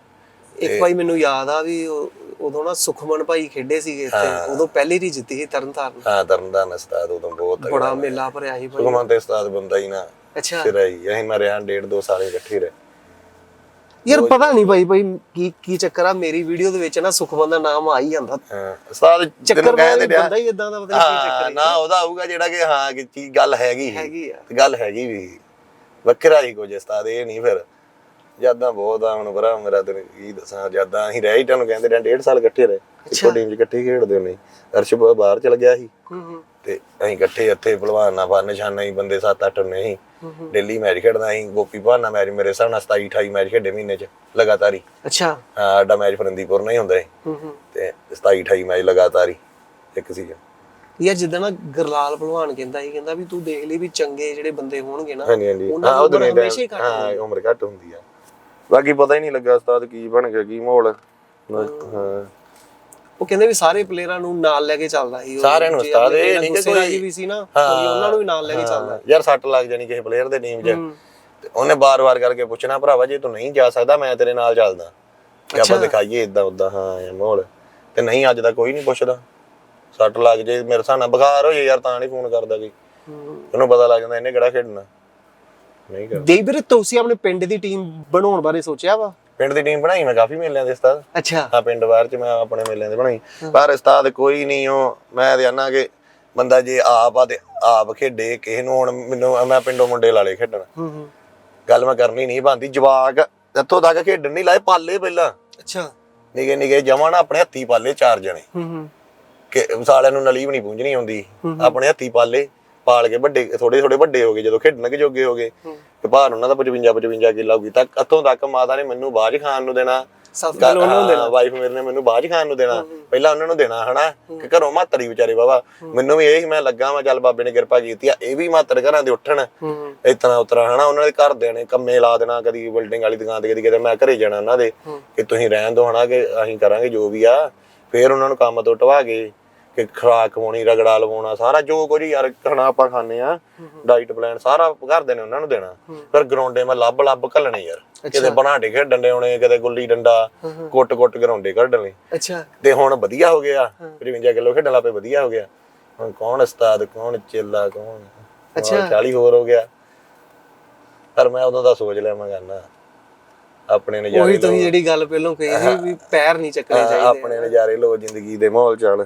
ਇੱਕ ਭਾਈ ਮੈਨੂੰ ਯਾਦ ਆ ਵੀ ਉਦੋਂ ਨਾ ਸੁਖਮਨ ਭਾਈ ਖੇਡੇ ਸੀਗੇ ਇੱਥੇ। ਉਦੋਂ ਪਹਿਲੀ ਰੀ ਜਿੱਤੀ ਸੀ ਤਰਨਤਾਰਨ। ਹਾਂ ਤਰਨਦਾਨ ਉਸਤਾਦ ਉਦੋਂ ਬਹੁਤ ਬੜਾ ਮੇਲਾ ਭਰਿਆ ਸੀ ਭਾਈ। ਸੁਖਮਨ ਤੇ ਉਸਤਾਦ ਬੰਦਾ ਹੀ ਨਾ ਅੱਛਾ। ਸਿਰ ਆਈ ਅਸੀਂ ਮੈਂ ਰਿਆਂ ਡੇਢ ਦੋ ਸਾਲ ਇਕੱਠੇ ਰਹੇ। ਯਾਰ ਪਤਾ ਨਹੀਂ ਭਾਈ ਭਾਈ ਕੀ ਕੀ ਚੱਕਰ ਆ ਮੇਰੀ ਵੀਡੀਓ ਦੇ ਵਿੱਚ ਨਾ ਸੁਖਮਨ ਦਾ ਨਾਮ ਆ ਹੀ ਜਾਂਦਾ। ਹਾਂ ਉਸਤਾਦ ਚੱਕਰ ਕਹਿੰਦੇ ਡਿਆ ਬੰਦਾ ਹੀ ਇਦਾਂ ਦਾ ਪਤਾ ਨਹੀਂ ਕੀ ਚੱਕਰ ਹਾਂ। ਨਾ ਉਹਦਾ ਆਊਗਾ ਜਿਹੜਾ ਕਿ ਹਾਂ ਕਿ ਚੀਜ਼ ਗੱਲ ਹੈਗੀ। ਹੈਗੀ ਆ। ਗੱਲ ਹੈਗੀ ਵੀ ਵੱਖਰਾ ਹੀ ਕੁਝ ਉਸਤਾਦ ਇਹ ਨਹੀਂ ਫਿਰ। ਯਾਦਾਂ ਬਹੁਤ ਆ ਹੁਣ ਭਰਾ ਮੇਰਾ ਤੈਨੂੰ ਕੀ ਦੱਸਾਂ ਯਾਦਾਂ ਅਸੀਂ ਰਹਿ ਹੀ ਤੁਹਾਨੂੰ ਕਹਿੰਦੇ ਰਹੇ ਡੇਢ ਸਾਲ ਇਕੱਠੇ ਰਹੇ। ਇੱਕੋ ਟੀਮ 'ਚ ਇਕੱਠੇ ਖੇਡਦੇ ਹੁੰਦੇ ਸੀ। ਅਰਸ਼ ਬ- ਬਾਹਰ ਚਲ ਗਿਆ ਸੀ। ਹੂੰ ਹੂੰ। ਤੇ ਅਸੀਂ ਇਕੱਠੇ ਇੱਥੇ ਭਲਵਾਨ ਨਾਲ ਫਨ ਨਿਸ਼ਾਨਾ ਹੀ ਬੰਦੇ 7-8 ਹੁੰਦੇ ਸੀ। ਡੇਲੀ ਮੈਚ ਖੇਡਦਾ ਸੀ ਗੋਪੀ ਭਾਨਾ ਮੈਚ ਮੇਰੇ ਹਿਸਾਬ ਨਾਲ 27-28 ਮੈਚ ਖੇਡੇ ਮਹੀਨੇ 'ਚ ਲਗਾਤਾਰ। ਹੀ ਅੱਛਾ। ਹਾਂ ਸਾਡਾ ਮੈਚ ਫਰੰਦੀਪੁਰ ਨਾਲ ਹੀ ਹੁੰਦਾ ਸੀ। ਹੂੰ ਹੂੰ ਤੇ 27-28 ਮੈਚ ਲਗਾਤਾਰ ਹੀ ਇੱਕ ਸੀਜ਼ਨ ਯਾਰ ਜਿੱਦਾਂ ਨਾ ਗਰਲਾਲ ਭਲਵਾਨ ਕਹਿੰਦਾ ਸੀ ਕਹਿੰਦਾ ਵੀ ਤੂੰ ਦੇਖ ਲਈ ਵੀ ਚੰਗੇ ਜਿਹੜੇ ਬੰਦੇ ਹੋਣਗੇ ਨਾ ਹਾਂਜੀ ਹਾਂਜੀ। ਉਹਨਾਂ ਹਾਂ ਉਹ ਉਮਰ ਦੁਨੀਆ ਹਮੇਸ਼ਾ ਹੀ ਘੱਟ ਹਾਂ ਉਮਰ ਘੱਟ ਹੁੰਦੀ ਆ। ਬਾਕੀ ਪਤਾ ਹੀ ਨਹੀਂ ਲੱਗਾ ਉਸਤਾਦ ਕੀ ਬਣ ਗਿਆ ਕੀ ਮਾਹੌਲ ਹਾਂ। ਉਹ ਕਹਿੰਦੇ ਵੀ ਸਾਰੇ ਪਲੇਅਰਾਂ ਨੂੰ ਨਾਲ ਲੈ ਕੇ ਚੱਲਦਾ ਸੀ। ਉਹ ਸਾਰਿਆਂ ਨੂੰ ਜੇ ਉਸਤਾਦ, ਇਹ ਨਹੀਂ ਕਿ ਕੋਈ- ਰਾਜੀ ਵੀ ਸੀ ਨਾ ਵੀ ਉਹਨਾਂ ਨੂੰ ਵੀ ਨਾਲ ਲੈ ਕੇ ਚੱਲਦਾ ਯਾਰ ਸੱਟ ਲੱਗ ਜਾਣੀ ਕਿਸੇ ਪਲੇਅਰ ਦੇ ਟੀਮ 'ਚ। ਤੇ ਉਹਨੇ ਬਾਰ-ਬਾਰ ਕਰਕੇ ਪੁੱਛਣਾ ਭਰਾਵਾ ਜੇ ਤੂੰ ਨਹੀਂ ਜਾ ਸਕਦਾ ਮੈਂ ਤੇਰੇ ਨਾਲ ਚੱਲਦਾ। ਕਿ ਆਪਾਂ ਦਿਖਾਈਏ ਇਦਾਂ ਉਦਾਂ ਹਾਂ ਇਹ ਮਾਹੌਲ। ਤੇ ਨਹੀਂ ਅੱਜ ਦਾ ਕੋਈ ਨਹੀਂ ਪੁੱਛਦਾ। ਸੱਟ ਲੱਗ ਜੇ ਮੇਰੇ ਹਿਸਾਬ ਨਾਲ ਬੁਖਾਰ ਹੋ ਜੇ ਯਾਰ ਤਾਂ ਨਹੀਂ ਫੋਨ ਕਰਦਾ ਕੋਈ। ਹੂੰ। ਉਹਨੂੰ ਪਤਾ ਲੱਗ ਜਾਂਦਾ ਇਹਨੇ ਕਿਹੜਾ ਖੇਡਣਾ। ਨਹੀਂ ਕਰ ਦੇ ਵੀਰੇ ਤੁਸੀਂ ਆਪਣੇ ਪਿੰਡ ਦੀ ਟੀਮ ਬਣਾਉਣ ਬਾਰੇ ਸੋਚਿਆ ਵਾ? ਪਿੰਡ ਦੀ ਟੀਮ ਬਣਾਈ ਮੈਂ ਕਾਫੀ ਮੇਲਿਆਂ ਦੇ ਉਸਤਾਦ। ਅੱਛਾ। ਹਾਂ ਪਿੰਡ ਬਾਹਰ ਚ ਮੈਂ ਆਪਣੇ ਮੇਲਿਆਂ ਦੇ ਬਣਾਈ। ਪਰ ਉਸਤਾਦ ਕੋਈ ਨਹੀਂ ਉਹ ਮੈਂ ਤੇ ਆਨਾ ਕਿ ਬੰਦਾ ਜੇ ਆਪ ਆ ਤੇ ਆਪ ਖੇਡੇ ਕਿਸੇ ਨੂੰ ਹੁਣ ਮੈਨੂੰ ਮੈਂ ਪਿੰਡੋਂ ਮੁੰਡੇ ਲਾਲੇ ਖੇਡਣ। ਹੂੰ ਹੂੰ। ਗੱਲ ਮੈਂ ਕਰਨੀ ਨਹੀਂ ਬੰਦੀ ਜਵਾਕ ਇੱਥੋਂ ਤੱਕ ਖੇਡਣ ਨਹੀਂ ਲਾਏ ਪਾਲੇ ਪਹਿਲਾਂ। ਅੱਛਾ। ਨਿਗੇ ਨਿਗੇ ਜਮਾਂ ਨਾ ਆਪਣੇ ਹੱਥੀ ਪਾਲੇ ਚਾਰ ਜਣੇ। ਹੂੰ ਹੂੰ। ਕਿ ਸਾਲਿਆਂ ਨੂੰ ਨਲੀ ਵੀ ਨਹੀਂ ਪੂੰਝਣੀ ਆਉਂਦੀ। ਆਪਣੇ ਹੱਥੀ ਪਾਲੇ ਪਾਲ ਕੇ ਵੱਡੇ ਥੋੜੇ ਥੋੜੇ ਵੱਡੇ ਹੋ ਗਏ ਜਦੋਂ ਖੇਡਣ ਕੇ ਜੋਗੇ ਹੋ ਗਏ। ਤੇ ਭਾਰ ਉਹਨਾਂ ਦਾ 55 55 ਕਿਲੋ ਹੋ ਗਈ ਤੱਕ ਤੱਕ ਮਾਤਾ ਨੇ ਮੈਨੂੰ ਬਾਜ ਖਾਣ ਨੂੰ ਦੇਣਾ। ਸਭ ਗੱਲ ਉਹਨਾਂ ਨੂੰ ਦੇਣਾ। ਵਾਈਫ ਮੇਰੇ ਨੇ ਮੈਨੂੰ ਬਾਜ ਖਾਣ ਨੂੰ ਦੇਣਾ। ਪਹਿਲਾਂ ਉਹਨਾਂ ਨੂੰ ਦੇਣਾ ਹਨਾ? ਕਿ ਘਰੋਂ ਮਾਤੜੀ ਵਿਚਾਰੇ ਬਾਬਾ ਮੈਨੂੰ ਵੀ ਇਹ ਸੀ ਮੈਂ ਲੱਗਾ ਮੈਂ ਚੱਲ ਬਾਬੇ ਨੇ ਕਿਰਪਾ ਕੀਤੀ ਆ ਇਹ ਵੀ ਮਾਤੜ ਘਰਾਂ ਦੇ ਉੱਠਣ। ਹੂੰ ਇਤਨਾ ਉਤਰਾ ਹਨਾ? ਉਹਨਾਂ ਦੇ ਘਰ ਦੇ ਨੇ ਕੰਮੇ ਲਾ ਦੇਣਾ ਕਦੀ ਬਿਲਡਿੰਗ ਵਾਲੀ ਦੁਕਾਨ ਤੇ ਕਦੀ ਕਿਤੇ। ਮੈਂ ਘਰੇ ਜਾਣਾ ਉਹਨਾਂ ਦੇ ਕਿ ਤੁਸੀਂ ਰਹਿਣ ਦੋ ਹਨਾ? ਕਿ ਅਸੀਂ ਕਰਾਂਗੇ ਜੋ ਵੀ ਆ। ਫੇਰ ਉਹਨਾਂ ਨੂੰ ਕੰਮ ਤੋਂ ਟਵਾ ਕੇ ਕਿ ਖੁਰਾਕ ਖਵਾਉਣੀ ਰਗੜਾ ਲਵਾਉਣਾ ਸਾਰਾ ਜੋ ਕੁਝ ਯਾਰ ਖਾਣਾ ਆਪਾਂ ਖਾਂਦੇ ਆ ਡਾਈਟ ਪਲਾਨ ਸਾਰਾ ਘਰਦੇ ਨੇ ਉਹਨਾਂ ਨੂੰ ਦੇਣਾ। ਫਿਰ ਗਰਾਉਂਡੇ ਮੈਂ ਲੱਭ ਲੱਭ ਘੱਲਣੇ ਯਾਰ। ਕਿਤੇ ਬਣਾਟੇ ਖੇਡਣ ਦੇ ਆਉਣੇ ਕਿਤੇ ਗੁੱਲੀ ਡੰਡਾ ਕੁੱਟ ਕੁੱਟ ਗਰਾਉਂਡੇ ਕੱਢਣ ਲਈ। ਅੱਛਾ। ਤੇ ਹੁਣ ਵਧੀਆ ਹੋ ਗਿਆ। 55 ਕਿਲੋ ਖੇਡਣ ਲੱਪੇ ਵਧੀਆ ਹੋ ਗਿਆ। ਹੁਣ ਕੌਣ ਉਸਤਾਦ ਕੌਣ ਚੇਲਾ ਕੌਣ? ਅੱਛਾ। 40 ਹੋਰ ਹੋ ਗਿਆ। ਪਰ ਮੈਂ ਉਦੋਂ ਦਾ ਸੋਚ ਲਿਆ ਮੈਂ ਕਹਿੰਦਾ ਆਪਣੇ ਨਜ਼ਾਰੇ ਉਹੀ ਤੁਸੀਂ ਜਿਹੜੀ ਗੱਲ ਪਹਿਲਾਂ ਕਹੀ ਸੀ ਵੀ ਪੈਰ ਨਹੀਂ ਚੱਕਣੇ ਚਾਹੀਦੇ। ਆਪਣੇ ਨਜ਼ਾਰੇ ਲੋ ਜ਼ਿੰਦਗੀ ਦੇ ਮਾਹੌਲ ਚਾਲ।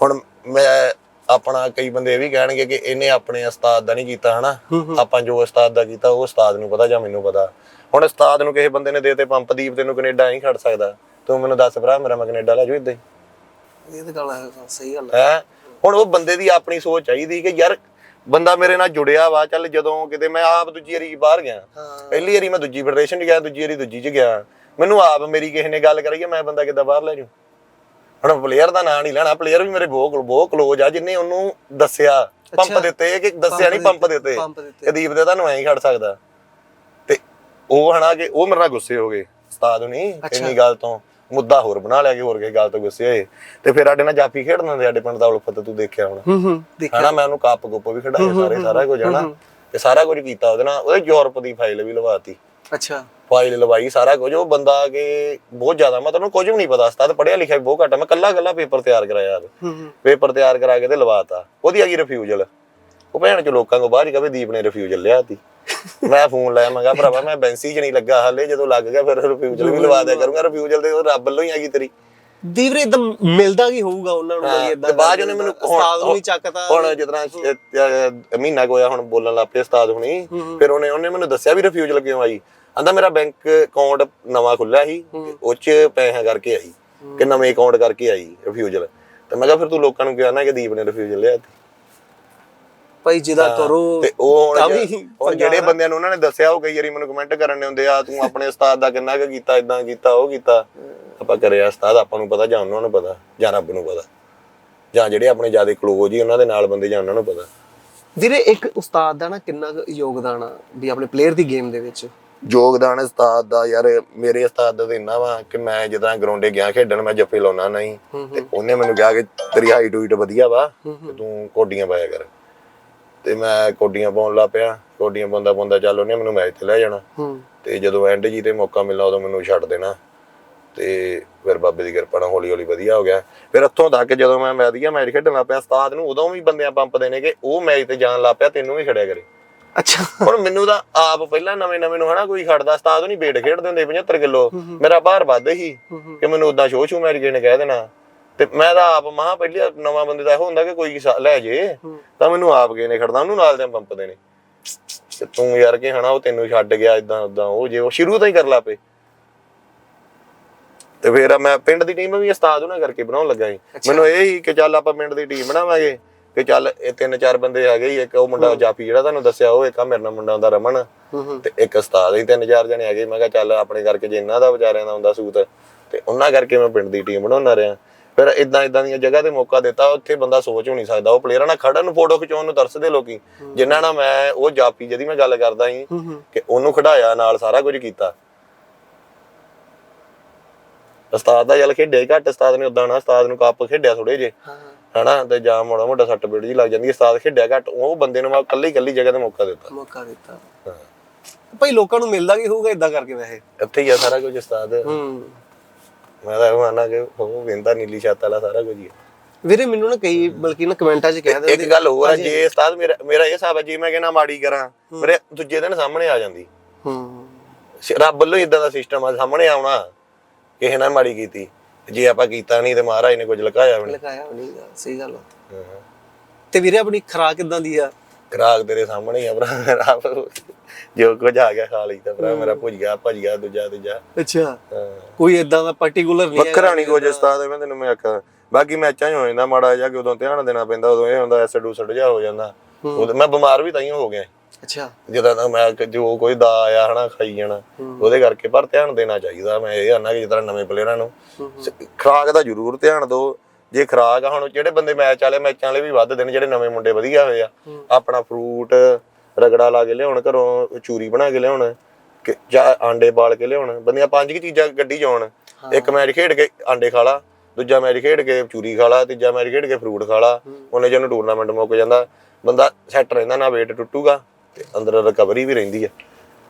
ਹੁਣ ਮੈਂ ਆਪਣਾ ਕਈ ਬੰਦੇ ਇਹ ਵੀ ਕਹਿਣਗੇ ਕਿ ਇਹਨੇ ਆਪਣੇ ਉਸਤਾਦ ਦਾ ਨਹੀਂ ਕੀਤਾ ਹਨਾ? ਆਪਾਂ ਜੋ ਉਸਤਾਦ ਦਾ ਕੀਤਾ ਉਹ ਉਸਤਾਦ ਨੂੰ ਪਤਾ ਜਾਂ ਮੈਨੂੰ ਪਤਾ? ਹੁਣ ਉਸਤਾਦ ਨੂੰ ਕਿਸੇ ਬੰਦੇ ਨੇ ਦੇਤੇ ਪੰਪ ਦੀਪ ਤੈਨੂੰ ਕੈਨੇਡਾ ਨਹੀਂ ਖੜ ਸਕਦਾ। ਤੂੰ ਮੈਨੂੰ ਦੱਸ ਭਰਾ ਮੇਰਾ ਮੈਂ ਕੈਨੇਡਾ ਲੈ ਜੂ ਇਦਾਂ ਹੀ। ਇਹ ਤਾਂ ਗੱਲ ਹੈ, ਸਹੀ ਗੱਲ ਹੈ। ਹੁਣ ਉਹ ਬੰਦੇ ਦੀ ਆਪਣੀ ਸੋਚ ਚਾਹੀਦੀ ਕਿ ਯਾਰ ਬੰਦਾ ਮੇਰੇ ਨਾਲ ਜੁੜਿਆ ਵਾ ਚੱਲ ਜਦੋਂ ਕਿਤੇ ਮੈਂ ਆਪ ਦੂਜੀ ਵਾਰੀ ਬਾਹਰ ਗਿਆ ਪਹਿਲੀ ਵਾਰੀ ਮੈਂ ਦੂਜੀ ਫੈਡਰੇਸ਼ਨ 'ਚ ਗਿਆ ਦੂਜੀ ਵਾਰੀ ਦੂਜੀ 'ਚ ਗਿਆ। ਮੈਨੂੰ ਆਪ ਮੇਰੀ ਕਿਸੇ ਨੇ ਗੱਲ ਕਰੀ ਕਿ ਮੈਂ ਬੰਦਾ ਕਿੱਦਾਂ ਬਾਹਰ ਲੈ ਜੂ ਹੁਣ ਪਲੇਅਰ ਦਾ ਨਾਂ ਨਹੀਂ ਲੈਣਾ ਪਲੇਅਰ ਵੀ ਮੇਰੇ ਬਹੁਤ ਬਹੁਤ ਕਲੋਜ਼ ਆ ਜਿੰਨੇ ਉਹਨੂੰ ਦੱਸਿਆ ਪੰਪ। ਦਿੱਤੇ ਕਿ ਦੱਸਿਆ ਨਹੀਂ ਪੰਪ ਦਿੱਤੇ। ਕਦੀਪ ਦੇ ਤੁਹਾਨੂੰ ਐਂ ਹੀ ਖੜ ਸਕਦਾ। ਤੇ ਉਹ ਹਨਾ ਕਿ ਉਹ ਮੇਰੇ ਨਾਲ ਗੁੱਸੇ ਹੋ ਗਏ ਉਸਤਾਦ ਹੁਣੀ ਇੰਨੀ ਗੱਲ ਤੋਂ। ਮੁੱਦਾ ਹੋਰ ਬਣਾ ਲਿਆ ਕਿ ਹੋਰ ਕਿਸੇ ਗੱਲ ਤੋਂ ਗੁੱਸੇ ਹੋਏ। ਤੇ ਫਿਰ ਸਾਡੇ ਨਾਲ ਜਾਫੀ ਖੇਡਣ ਹੁੰਦੇ ਸਾਡੇ ਪਿੰਡ ਦਾ ਉਲਫਤ ਤੂੰ ਦੇਖਿਆ ਹੁਣ। ਹੂੰ ਹੂੰ ਹਨਾ ਮੈਂ ਉਹਨੂੰ ਕੱਪ ਗੁੱਪ ਵੀ ਖੜਾਏ ਸਾਰੇ ਸਾਰਾ ਕੁਝ ਹਨਾ ਤੇ ਸਾਰਾ ਕੁਝ ਕੀਤਾ ਉਹਦੇ ਨਾਲ। ਉਹਦੇ ਯੂਰਪ ਦੀ ਫਾਈਲ ਵੀ ਲਵਾਤੀ। ਅੱਛਾ। ਫਾਈਲ ਲਵਾਈ ਸਾਰਾ ਕੁਝ ਉਹ ਬੰਦਾ ਕਿ ਬਹੁਤ ਜ਼ਿਆਦਾ ਮਤਲਬ ਉਹਨੂੰ ਕੁਝ ਵੀ ਨਹੀਂ ਪਤਾ ਸਤਾ ਪੜਿਆ ਲਿਖਿਆ ਵੀ ਬਹੁਤ ਘੱਟ ਆ। ਮੈਂ ਕੱਲਾ ਕੱਲਾ ਪੇਪਰ ਤਿਆਰ ਕਰਾਇਆ ਹੂੰ ਪੇਪਰ ਤਿਆਰ ਕਰਾ ਕੇ ਤੇ ਲਵਾਤਾ। ਉਹਦੀ ਆ ਗਈ ਰਿਫਿਊਜ਼ਲ ਉਹ ਭੈਣ ਚ ਲੋਕਾਂ ਕੋ ਬਾਹਰ ਹੀ ਕਹੇ ਦੀਪ ਨੇ ਰਿਫਿਊਜ਼ਲ ਲਿਆਤੀ। ਮੈਂ ਫੋਨ ਲਾਇਆ ਮੈਂ ਕਿਹਾ ਭਰਾਵਾ ਮੈਂ ਬੈਂਸੀ ਚ ਨਹੀਂ ਲੱਗਾ ਹਾਲੇ ਜਦੋਂ ਲੱਗ ਗਿਆ ਫਿਰ ਰਿਫਿਊਜ਼ਲ ਵੀ ਲਵਾ ਦਿਆ ਕਰੂੰਗਾ। ਰਿਫਿਊਜ਼ਲ ਤੇ ਉਹ ਰੱਬ ਵੱਲੋਂ ਹੀ ਆ ਗਈ ਤੇਰੀ। ਦੀਵਰੇ ਇਦਾਂ ਮਿਲਦਾ ਕੀ ਹੋਊਗਾ ਉਹਨਾਂ ਨੂੰ ਹਾਂ, ਇਦਾਂ ਤੇ ਬਾਅਦ ਉਹਨੇ ਮੈਨੂੰ ਹੁਣ- ਉਸਤਾਦ ਨੂੰ ਹੀ ਚੱਕਤਾ। ਹੁਣ ਜਿਤਨਾ ਮਹੀਨਾ ਕੁ ਹੋਇਆ ਹੁਣ ਬੋਲਣ ਲੱਗ ਪਿਆ ਉਸਤਾਦ ਹੁਣੀ। ਫਿਰ ਉਹਨੇ ਉਹਨੇ ਮੈਨੂੰ ਦੱਸਿਆ ਵੀ ਰਿਫਿਊਜ਼ਲ ਕਿਉਂ ਆਈ। ਆਂਦਾ ਮੇਰਾ ਬੈਂਕ ਅਕਾਊਂਟ ਨਵਾਂ ਖੁੱਲਿਆ ਸੀ ਉਹ ਚ ਪੈਸਾ ਕਰਕੇ ਆਈ ਕਿ ਨਵੇਂ ਅਕਾਊਂਟ ਕਰਕੇ ਆਈ ਰਿਫਿਊਜ਼ਲ ਤੇ ਮੈਂ ਕਿਹਾ ਫਿਰ ਤੂੰ ਲੋਕਾਂ ਨੂੰ ਕਿਹਾ ਨਾ ਕਿ ਦੀਪ ਨੇ ਰਿਫਿਊਜ਼ਲ ਲਿਆ ਤੇ ਭਾਈ ਜਿਹਦਾ ਕਰੋ ਤੇ ਉਹ ਹੁਣ ਜਿਹੜੇ ਬੰਦਿਆਂ ਨੂੰ ਉਹਨਾਂ ਨੇ ਦੱਸਿਆ ਉਹ ਕਈ ਵਾਰੀ ਮੈਨੂੰ ਕਮੈਂਟ ਕਰਨ ਦੇ ਹੁੰਦੇ ਆ ਤੂੰ ਆਪਣੇ ਉਸਤਾਦ ਦਾ ਕਿੰਨਾ ਕੁ ਕੀਤਾ ਇਦਾਂ ਕੀਤਾ ਉਹ ਕੀਤਾ। ਆਪਾਂ ਕਰਿਆ ਉਸਤਾਦ ਆਪਾਂ ਨੂੰ ਪਤਾ ਜਾਂ ਉਹਨਾਂ ਨੂੰ ਪਤਾ ਜਾਂ ਰੱਬ ਨੂੰ ਪਤਾ। ਜਾਂ ਜਿਹੜੇ ਆਪਣੇ ਜ਼ਿਆਦਾ ਕਲੋਜ਼ ਹੀ ਉਹਨਾਂ ਦੇ ਨਾਲ ਬੰਦੇ ਜਾਂ ਉਹਨਾਂ ਨੂੰ ਪਤਾ। ਵੀਰੇ ਇੱਕ ਉਸਤਾਦ ਦਾ ਨਾ ਕਿੰਨਾ ਯੋਗਦਾਨ ਆ ਵੀ ਆਪਣੇ ਪਲੇਅਰ ਦੀ ਗੇਮ ਦੇ ਵਿੱਚ। ਯੋਗਦਾਨ ਉਸਤਾਦ ਦਾ ਯਾਰ ਮੇਰੇ ਉਸਤਾਦ ਦਾ ਇੰਨਾ ਵਾ ਕਿ ਮੈਂ ਜਦੋਂ ਗਰਾਊਂਡੇ ਗਿਆ ਖੇਡਣ ਮੈਂ ਜੱਫੇ ਲਾਉਣਾ ਨਹੀਂ। ਤੇ ਉਹਨੇ ਮੈਨੂੰ ਕਿਹਾ ਕਿ ਤੇਰੀ ਹਾਈਟ ਹੂਈਟ ਵਧੀਆ ਵਾ ਤੇ ਤੂੰ ਕੋਡੀਆਂ ਪਾਇਆ ਕਰ। ਤੇ ਮੈਂ ਕੋਡੀਆਂ ਪਾਉਣ ਲੱਗ ਪਿਆ ਕੋਡੀਆਂ ਪਾਉਂਦਾ ਪਾਉਂਦਾ ਚੱਲ ਉਹਨੇ ਮੈਨੂੰ ਮੈਚ ਤੇ ਲੈ ਜਾਣਾ। ਤੇ ਜਦੋਂ ਐਂਡ ਜੀ ਤੇ ਮੌਕਾ ਮਿਲਣਾ ਉਦੋਂ ਮੈਨੂੰ ਛੱਡ ਦੇਣਾ। ਤੇ ਫਿਰ ਬਾਬੇ ਦੀ ਕਿਰਪਾ ਨਾਲ ਹੌਲੀ ਹੌਲੀ ਵਧੀਆ ਹੋ ਗਿਆ। ਫਿਰ ਉੱਥੋਂ ਤੱਕ ਜਦੋਂ ਮੈਂ ਵਧੀਆ ਮੈਚ ਖੇਡਣ ਲੱਗ ਪਿਆ ਉਸਤਾਦ ਨੂੰ ਉਦੋਂ ਵੀ ਬੰਦਿਆਂ ਪੰਪਦੇ ਨੇ ਕਿ ਉਹ ਮੈਚ ਤੇ ਜਾਣ ਲੱਗ ਪਿਆ ਤੈਨੂੰ ਵੀ ਖੜਿਆ ਕਰੇ। ਅੱਛਾ। ਹੁਣ ਮੈਨੂੰ ਤਾਂ ਆਪ ਪਹਿਲਾਂ ਨਵੇਂ ਨਵੇਂ ਨੂੰ ਹਨਾ ਕੋਈ ਖੜਦਾ ਉਸਤਾਦ ਨਹੀਂ ਬੇਟ ਖੇਡਦੇ ਹੁੰਦੇ 75 ਕਿਲੋ। ਮੇਰਾ ਭਾਰ ਵੱਧ ਸੀ ਕਿ ਮੈਨੂੰ ਉਦਾਂ ਸ਼ੋਅ ਸ਼ੂ ਮੈਚ ਨੇ ਕਹਿ ਦੇਣਾ। ਤੇ ਮੈਂ ਤਾਂ ਆਪ ਮਹਾ ਪਹਿਲੀ ਨਵਾਂ ਬੰਦੇ ਦਾ ਇਹੋ ਹੁੰਦਾ ਕਿ ਕੋਈ ਲੈ ਜੇ। ਤਾਂ ਮੈਨੂੰ ਆਪ ਗਏ ਨੇ ਖੜਦਾ ਉਹਨੂੰ ਨਾਲ ਦੇ ਪੰਪਦੇ ਨੇ ਤੇ ਤੂੰ ਯਾਰ ਕਿ ਹਨਾ ਉਹ ਤੈਨੂੰ ਛੱਡ ਗਿਆ ਇਦਾਂ ਉਦਾਂ ਉਹ ਜੇ ਉਹ ਸ਼ੁਰੂ ਤੋਂ ਹੀ ਕਰ ਲਾ ਪਏ। ਤੇ ਫਿਰ ਮੈਂ ਪਿੰਡ ਦੀ ਟੀਮ ਵੀ ਉਸਤਾਦ ਉਹਨਾਂ ਕਰਕੇ ਬਣਾਉਣ ਲੱਗਾ ਸੀ। ਮੈਨੂੰ ਇਹ ਹੀ ਕਿ ਚੱਲ ਆਪਾਂ ਪਿੰਡ ਦੀ ਟੀਮ ਬਣਾਵਾਂਗੇ। ਕਿ ਚੱਲ ਇਹ ਤਿੰਨ ਚਾਰ ਬੰਦੇ ਹੈਗੇ ਹੀ ਇੱਕ ਉਹ ਮੁੰਡਾ ਜਾਪੀ ਜਿਹੜਾ ਤੁਹਾਨੂੰ ਦੱਸਿਆ ਉਹ ਇੱਕ ਆ ਮੇਰੇ ਨਾਲ ਮੁੰਡਾ ਹੁੰਦਾ ਰਮਨ। ਤੇ ਇੱਕ ਉਸਤਾਦ ਹੀ ਤਿੰਨ ਚਾਰ ਜਣੇ ਹੈਗੇ ਮੈਂ ਕਿਹਾ ਚੱਲ ਆਪਣੇ ਕਰਕੇ ਜੇ ਇਹਨਾਂ ਦਾ ਵਿਚਾਰਿਆਂ ਦਾ ਹੁੰਦਾ ਸੂਤ ਤੇ ਉਹਨਾਂ ਕਰਕੇ ਮੈਂ ਪਿੰਡ ਦੀ ਟੀਮ ਬਣਾਉਣਾ ਰਿਹਾ। ਫਿਰ ਇਦਾਂ ਇਦਾਂ ਦੀਆਂ ਜਗ੍ਹਾ ਤੇ ਮੌਕਾ ਦਿੱਤਾ ਉੱਥੇ ਬੰਦਾ ਸੋਚ ਹੋ ਨਹੀਂ ਸਕਦਾ। ਉਹ ਪਲੇਅਰਾਂ ਨਾਲ ਖੜਨ ਨੂੰ ਫੋਟੋ ਖਿਚਾਉਣ ਨੂੰ ਤਰਸਦੇ ਲੋਕੀ। ਜਿਨ੍ਹਾਂ ਨਾਲ ਮੈਂ ਉਹ ਜਾਪੀ ਜਿਹਦੀ ਮੈਂ ਗੱਲ ਕਰਦਾ ਸੀ ਹੂੰ ਕਿ ਉਹਨੂੰ ਖੜਾਇਆ ਨਾਲ ਸਾਰਾ ਕੁਝ ਕੀਤਾ। ਉਸਤਾਦ ਦਾ ਜਲ ਖੇਡਿਆ ਘੱਟ ਉਸਤਾਦ ਨੇ ਉਦਾਂ ਨਾ ਉਸਤਾਦ ਨੂੰ ਕੱਪ ਖੇਡਿਆ ਥੋੜੇ ਜੇ ਹਨਾ ਤੇ ਜਾਂ ਮੋੜਾ ਮੋਟਾ ਸੱਟ ਪੀੜ ਜੀ ਲੱਗ ਜਾਂਦੀ ਹੈ। ਉਸਤਾਦ ਖੇਡਿਆ ਘੱਟ ਉਹ ਬੰਦੇ ਨੂੰ ਮੈਂ ਕੱਲੀ ਕੱਲੀ ਜਗ੍ਹਾ ਤੇ ਮੌਕਾ ਦਿੱਤਾ। ਮੌਕਾ ਦਿੱਤਾ। ਹਾਂ। ਭਾਈ ਲੋਕਾਂ ਨੂੰ ਮਿਲਦਾ ਕੀ ਹੋਊਗਾ ਇਦਾਂ ਕਰਕੇ ਵੈਸੇ? ਇੱਥੇ ਹੀ ਆ ਸਾਰਾ ਕੁਝ ਉਸਤਾਦ। ਹੂੰ। ਮੈਂ ਤਾਂ ਇਹ ਮੰਨਣਾ ਕਿ ਉਹ ਵਿੰਦਾ ਨੀਲੀ ਛੱਤ ਵਾਲਾ ਸਾਰਾ ਕੁਝ ਹੀ ਹੈ ਵੀਰੇ ਮੈਨੂੰ ਨਾ ਕਈ ਬਲਕਿ ਨਾ ਕਮੈਂਟਾਂ 'ਚ ਕਹਿ ਦਿੰਦੇ ਇੱਕ ਗੱਲ ਹੋਰ ਹੈ ਜੇ ਉਸਤਾਦ ਮੇਰਾ ਮੇਰਾ ਇਹ ਹਿਸਾਬ ਹੈ ਜੇ ਮੈਂ ਕਹਿੰਦਾ ਮਾੜੀ ਕਰਾਂ ਮੇਰੇ ਦੂਜੇ ਦਿਨ ਸਾਹਮਣੇ ਆ ਜਾਂਦੀ। ਹੂੰ। ਰੱਬ ਵੱਲੋਂ ਇਦਾਂ ਦਾ ਸਿਸਟਮ ਆ ਸਾਹਮਣੇ ਆਉਣਾ ਕਿਸੇ ਨਾਲ ਮਾੜੀ ਕੀਤੀ। ਜੇ ਆਪਾਂ ਕੀਤਾ ਨਹੀਂ ਤੇ ਮਹਾਰਾਜ ਨੇ ਕੁਝ ਲੁਕਾਇਆ ਵੀ ਨਹੀਂ। ਲਗਾਇਆ ਨਹੀਂ ਸਹੀ ਗੱਲ ਆ। ਹਾਂ। ਤੇ ਵੀਰੇ ਆਪਣੀ ਖਰਾਕ ਕਿਦਾਂ ਦੀ ਆ? ਖੁਰਾਕ ਤੇਰੇ ਸਾਹਮਣੇ ਹੀ ਆ ਭਰਾ ਮੇਰਾ ਜੋ ਕੁਝ ਆ ਗਿਆ ਖਾ ਲਈਦਾ ਭਰਾ ਮੇਰਾ ਭੁੱਜ ਗਿਆ ਭੱਜ ਗਿਆ ਦੂਜਾ ਦੂਜਾ ਅੱਛਾ। ਹਾਂ। ਕੋਈ ਇਦਾਂ ਦਾ ਪਾਰਟਿਕੂਲਰ ਨਹੀਂ ਵੱਖਰਾ ਨਹੀਂ ਕੁਝ ਉਸਤਾਦ ਮੈਂ ਤੈਨੂੰ ਮੈਂ ਆਖਾਂ ਬਾਕੀ ਮੈਚਾਂ 'ਚ ਹੋ ਜਾਂਦਾ ਮਾੜਾ ਜਿਹਾ ਕਿ ਉਦੋਂ ਧਿਆਨ ਦੇਣਾ ਪੈਂਦਾ ਉਦੋਂ ਇਹ ਹੁੰਦਾ ਐਸਡ ਉਸਡ ਜਿਹਾ ਹੋ ਜਾਂਦਾ। ਉਦੋਂ ਮੈਂ ਬਿਮਾਰ ਵੀ ਤਾਈਓ ਹੋ ਗਿਆ। ਅੱਛਾ। ਜਦੋਂ ਦਾ ਮੈਂ ਕਿ ਜੋ ਕੋਈ ਦਾ ਆਇਆ ਹਨਾ ਖਾਈ ਜਾਣਾ ਉਹਦੇ ਕਰਕੇ ਪਰ ਧਿਆਨ ਦੇਣਾ ਚਾਹੀਦਾ। ਮੈਂ ਇਹ ਆਨਾ ਕਿ ਜਿਸ ਤਰ੍ਹਾਂ ਨਵੇਂ ਪਲੇਅਰਾਂ ਨੂੰ ਖੁਰਾਕ ਦਾ ਜ਼ਰੂਰ ਧਿਆਨ ਦਿਓ। ਜੇ ਖੁਰਾਕ ਹੁਣ ਜਿਹੜੇ ਬੰਦੇ ਮੈਚ ਵਾਲੇ ਮੈਚਾਂ ਵਾਲੇ ਵੀ ਵੱਧ ਦੇਣ ਜਿਹੜੇ ਨਵੇਂ ਮੁੰਡੇ ਵਧੀਆ ਹੋਏ ਆ ਆਪਣਾ ਫਰੂਟ ਰਗੜਾ ਲਾ ਕੇ ਲਿਆਉਣ ਘਰੋਂ ਚੂਰੀ ਬਣਾ ਕੇ ਲਿਆਉਣ ਜਾਂ ਆਂਡੇ ਬਾਲ ਕੇ ਲਿਆਉਣ ਬੰਦੀਆਂ ਪੰਜ ਕੀ ਚੀਜ਼ਾਂ ਗੱਡੀ 'ਚ ਆਉਣ। ਇੱਕ ਮੈਚ ਖੇਡ ਕੇ ਆਂਡੇ ਖਾ ਲਾ ਦੂਜਾ ਮੈਚ ਖੇਡ ਕੇ ਚੂਰੀ ਖਾ ਲਾ ਤੀਜਾ ਮੈਚ ਖੇਡ ਕੇ ਫਰੂਟ ਖਾ ਲਾ ਉਹਨੇ ਜਿਹਨੂੰ ਟੂਰਨਾਮੈਂਟ ਮੁੱਕ ਜਾਂਦਾ ਬੰਦਾ ਸੈੱਟ ਰਹਿੰਦਾ ਨਾ weight ਟੁੱਟੂਗਾ। ਤੇ ਅੰਦਰ ਰਿਕਵਰੀ ਵੀ ਰਹਿੰਦੀ ਆ।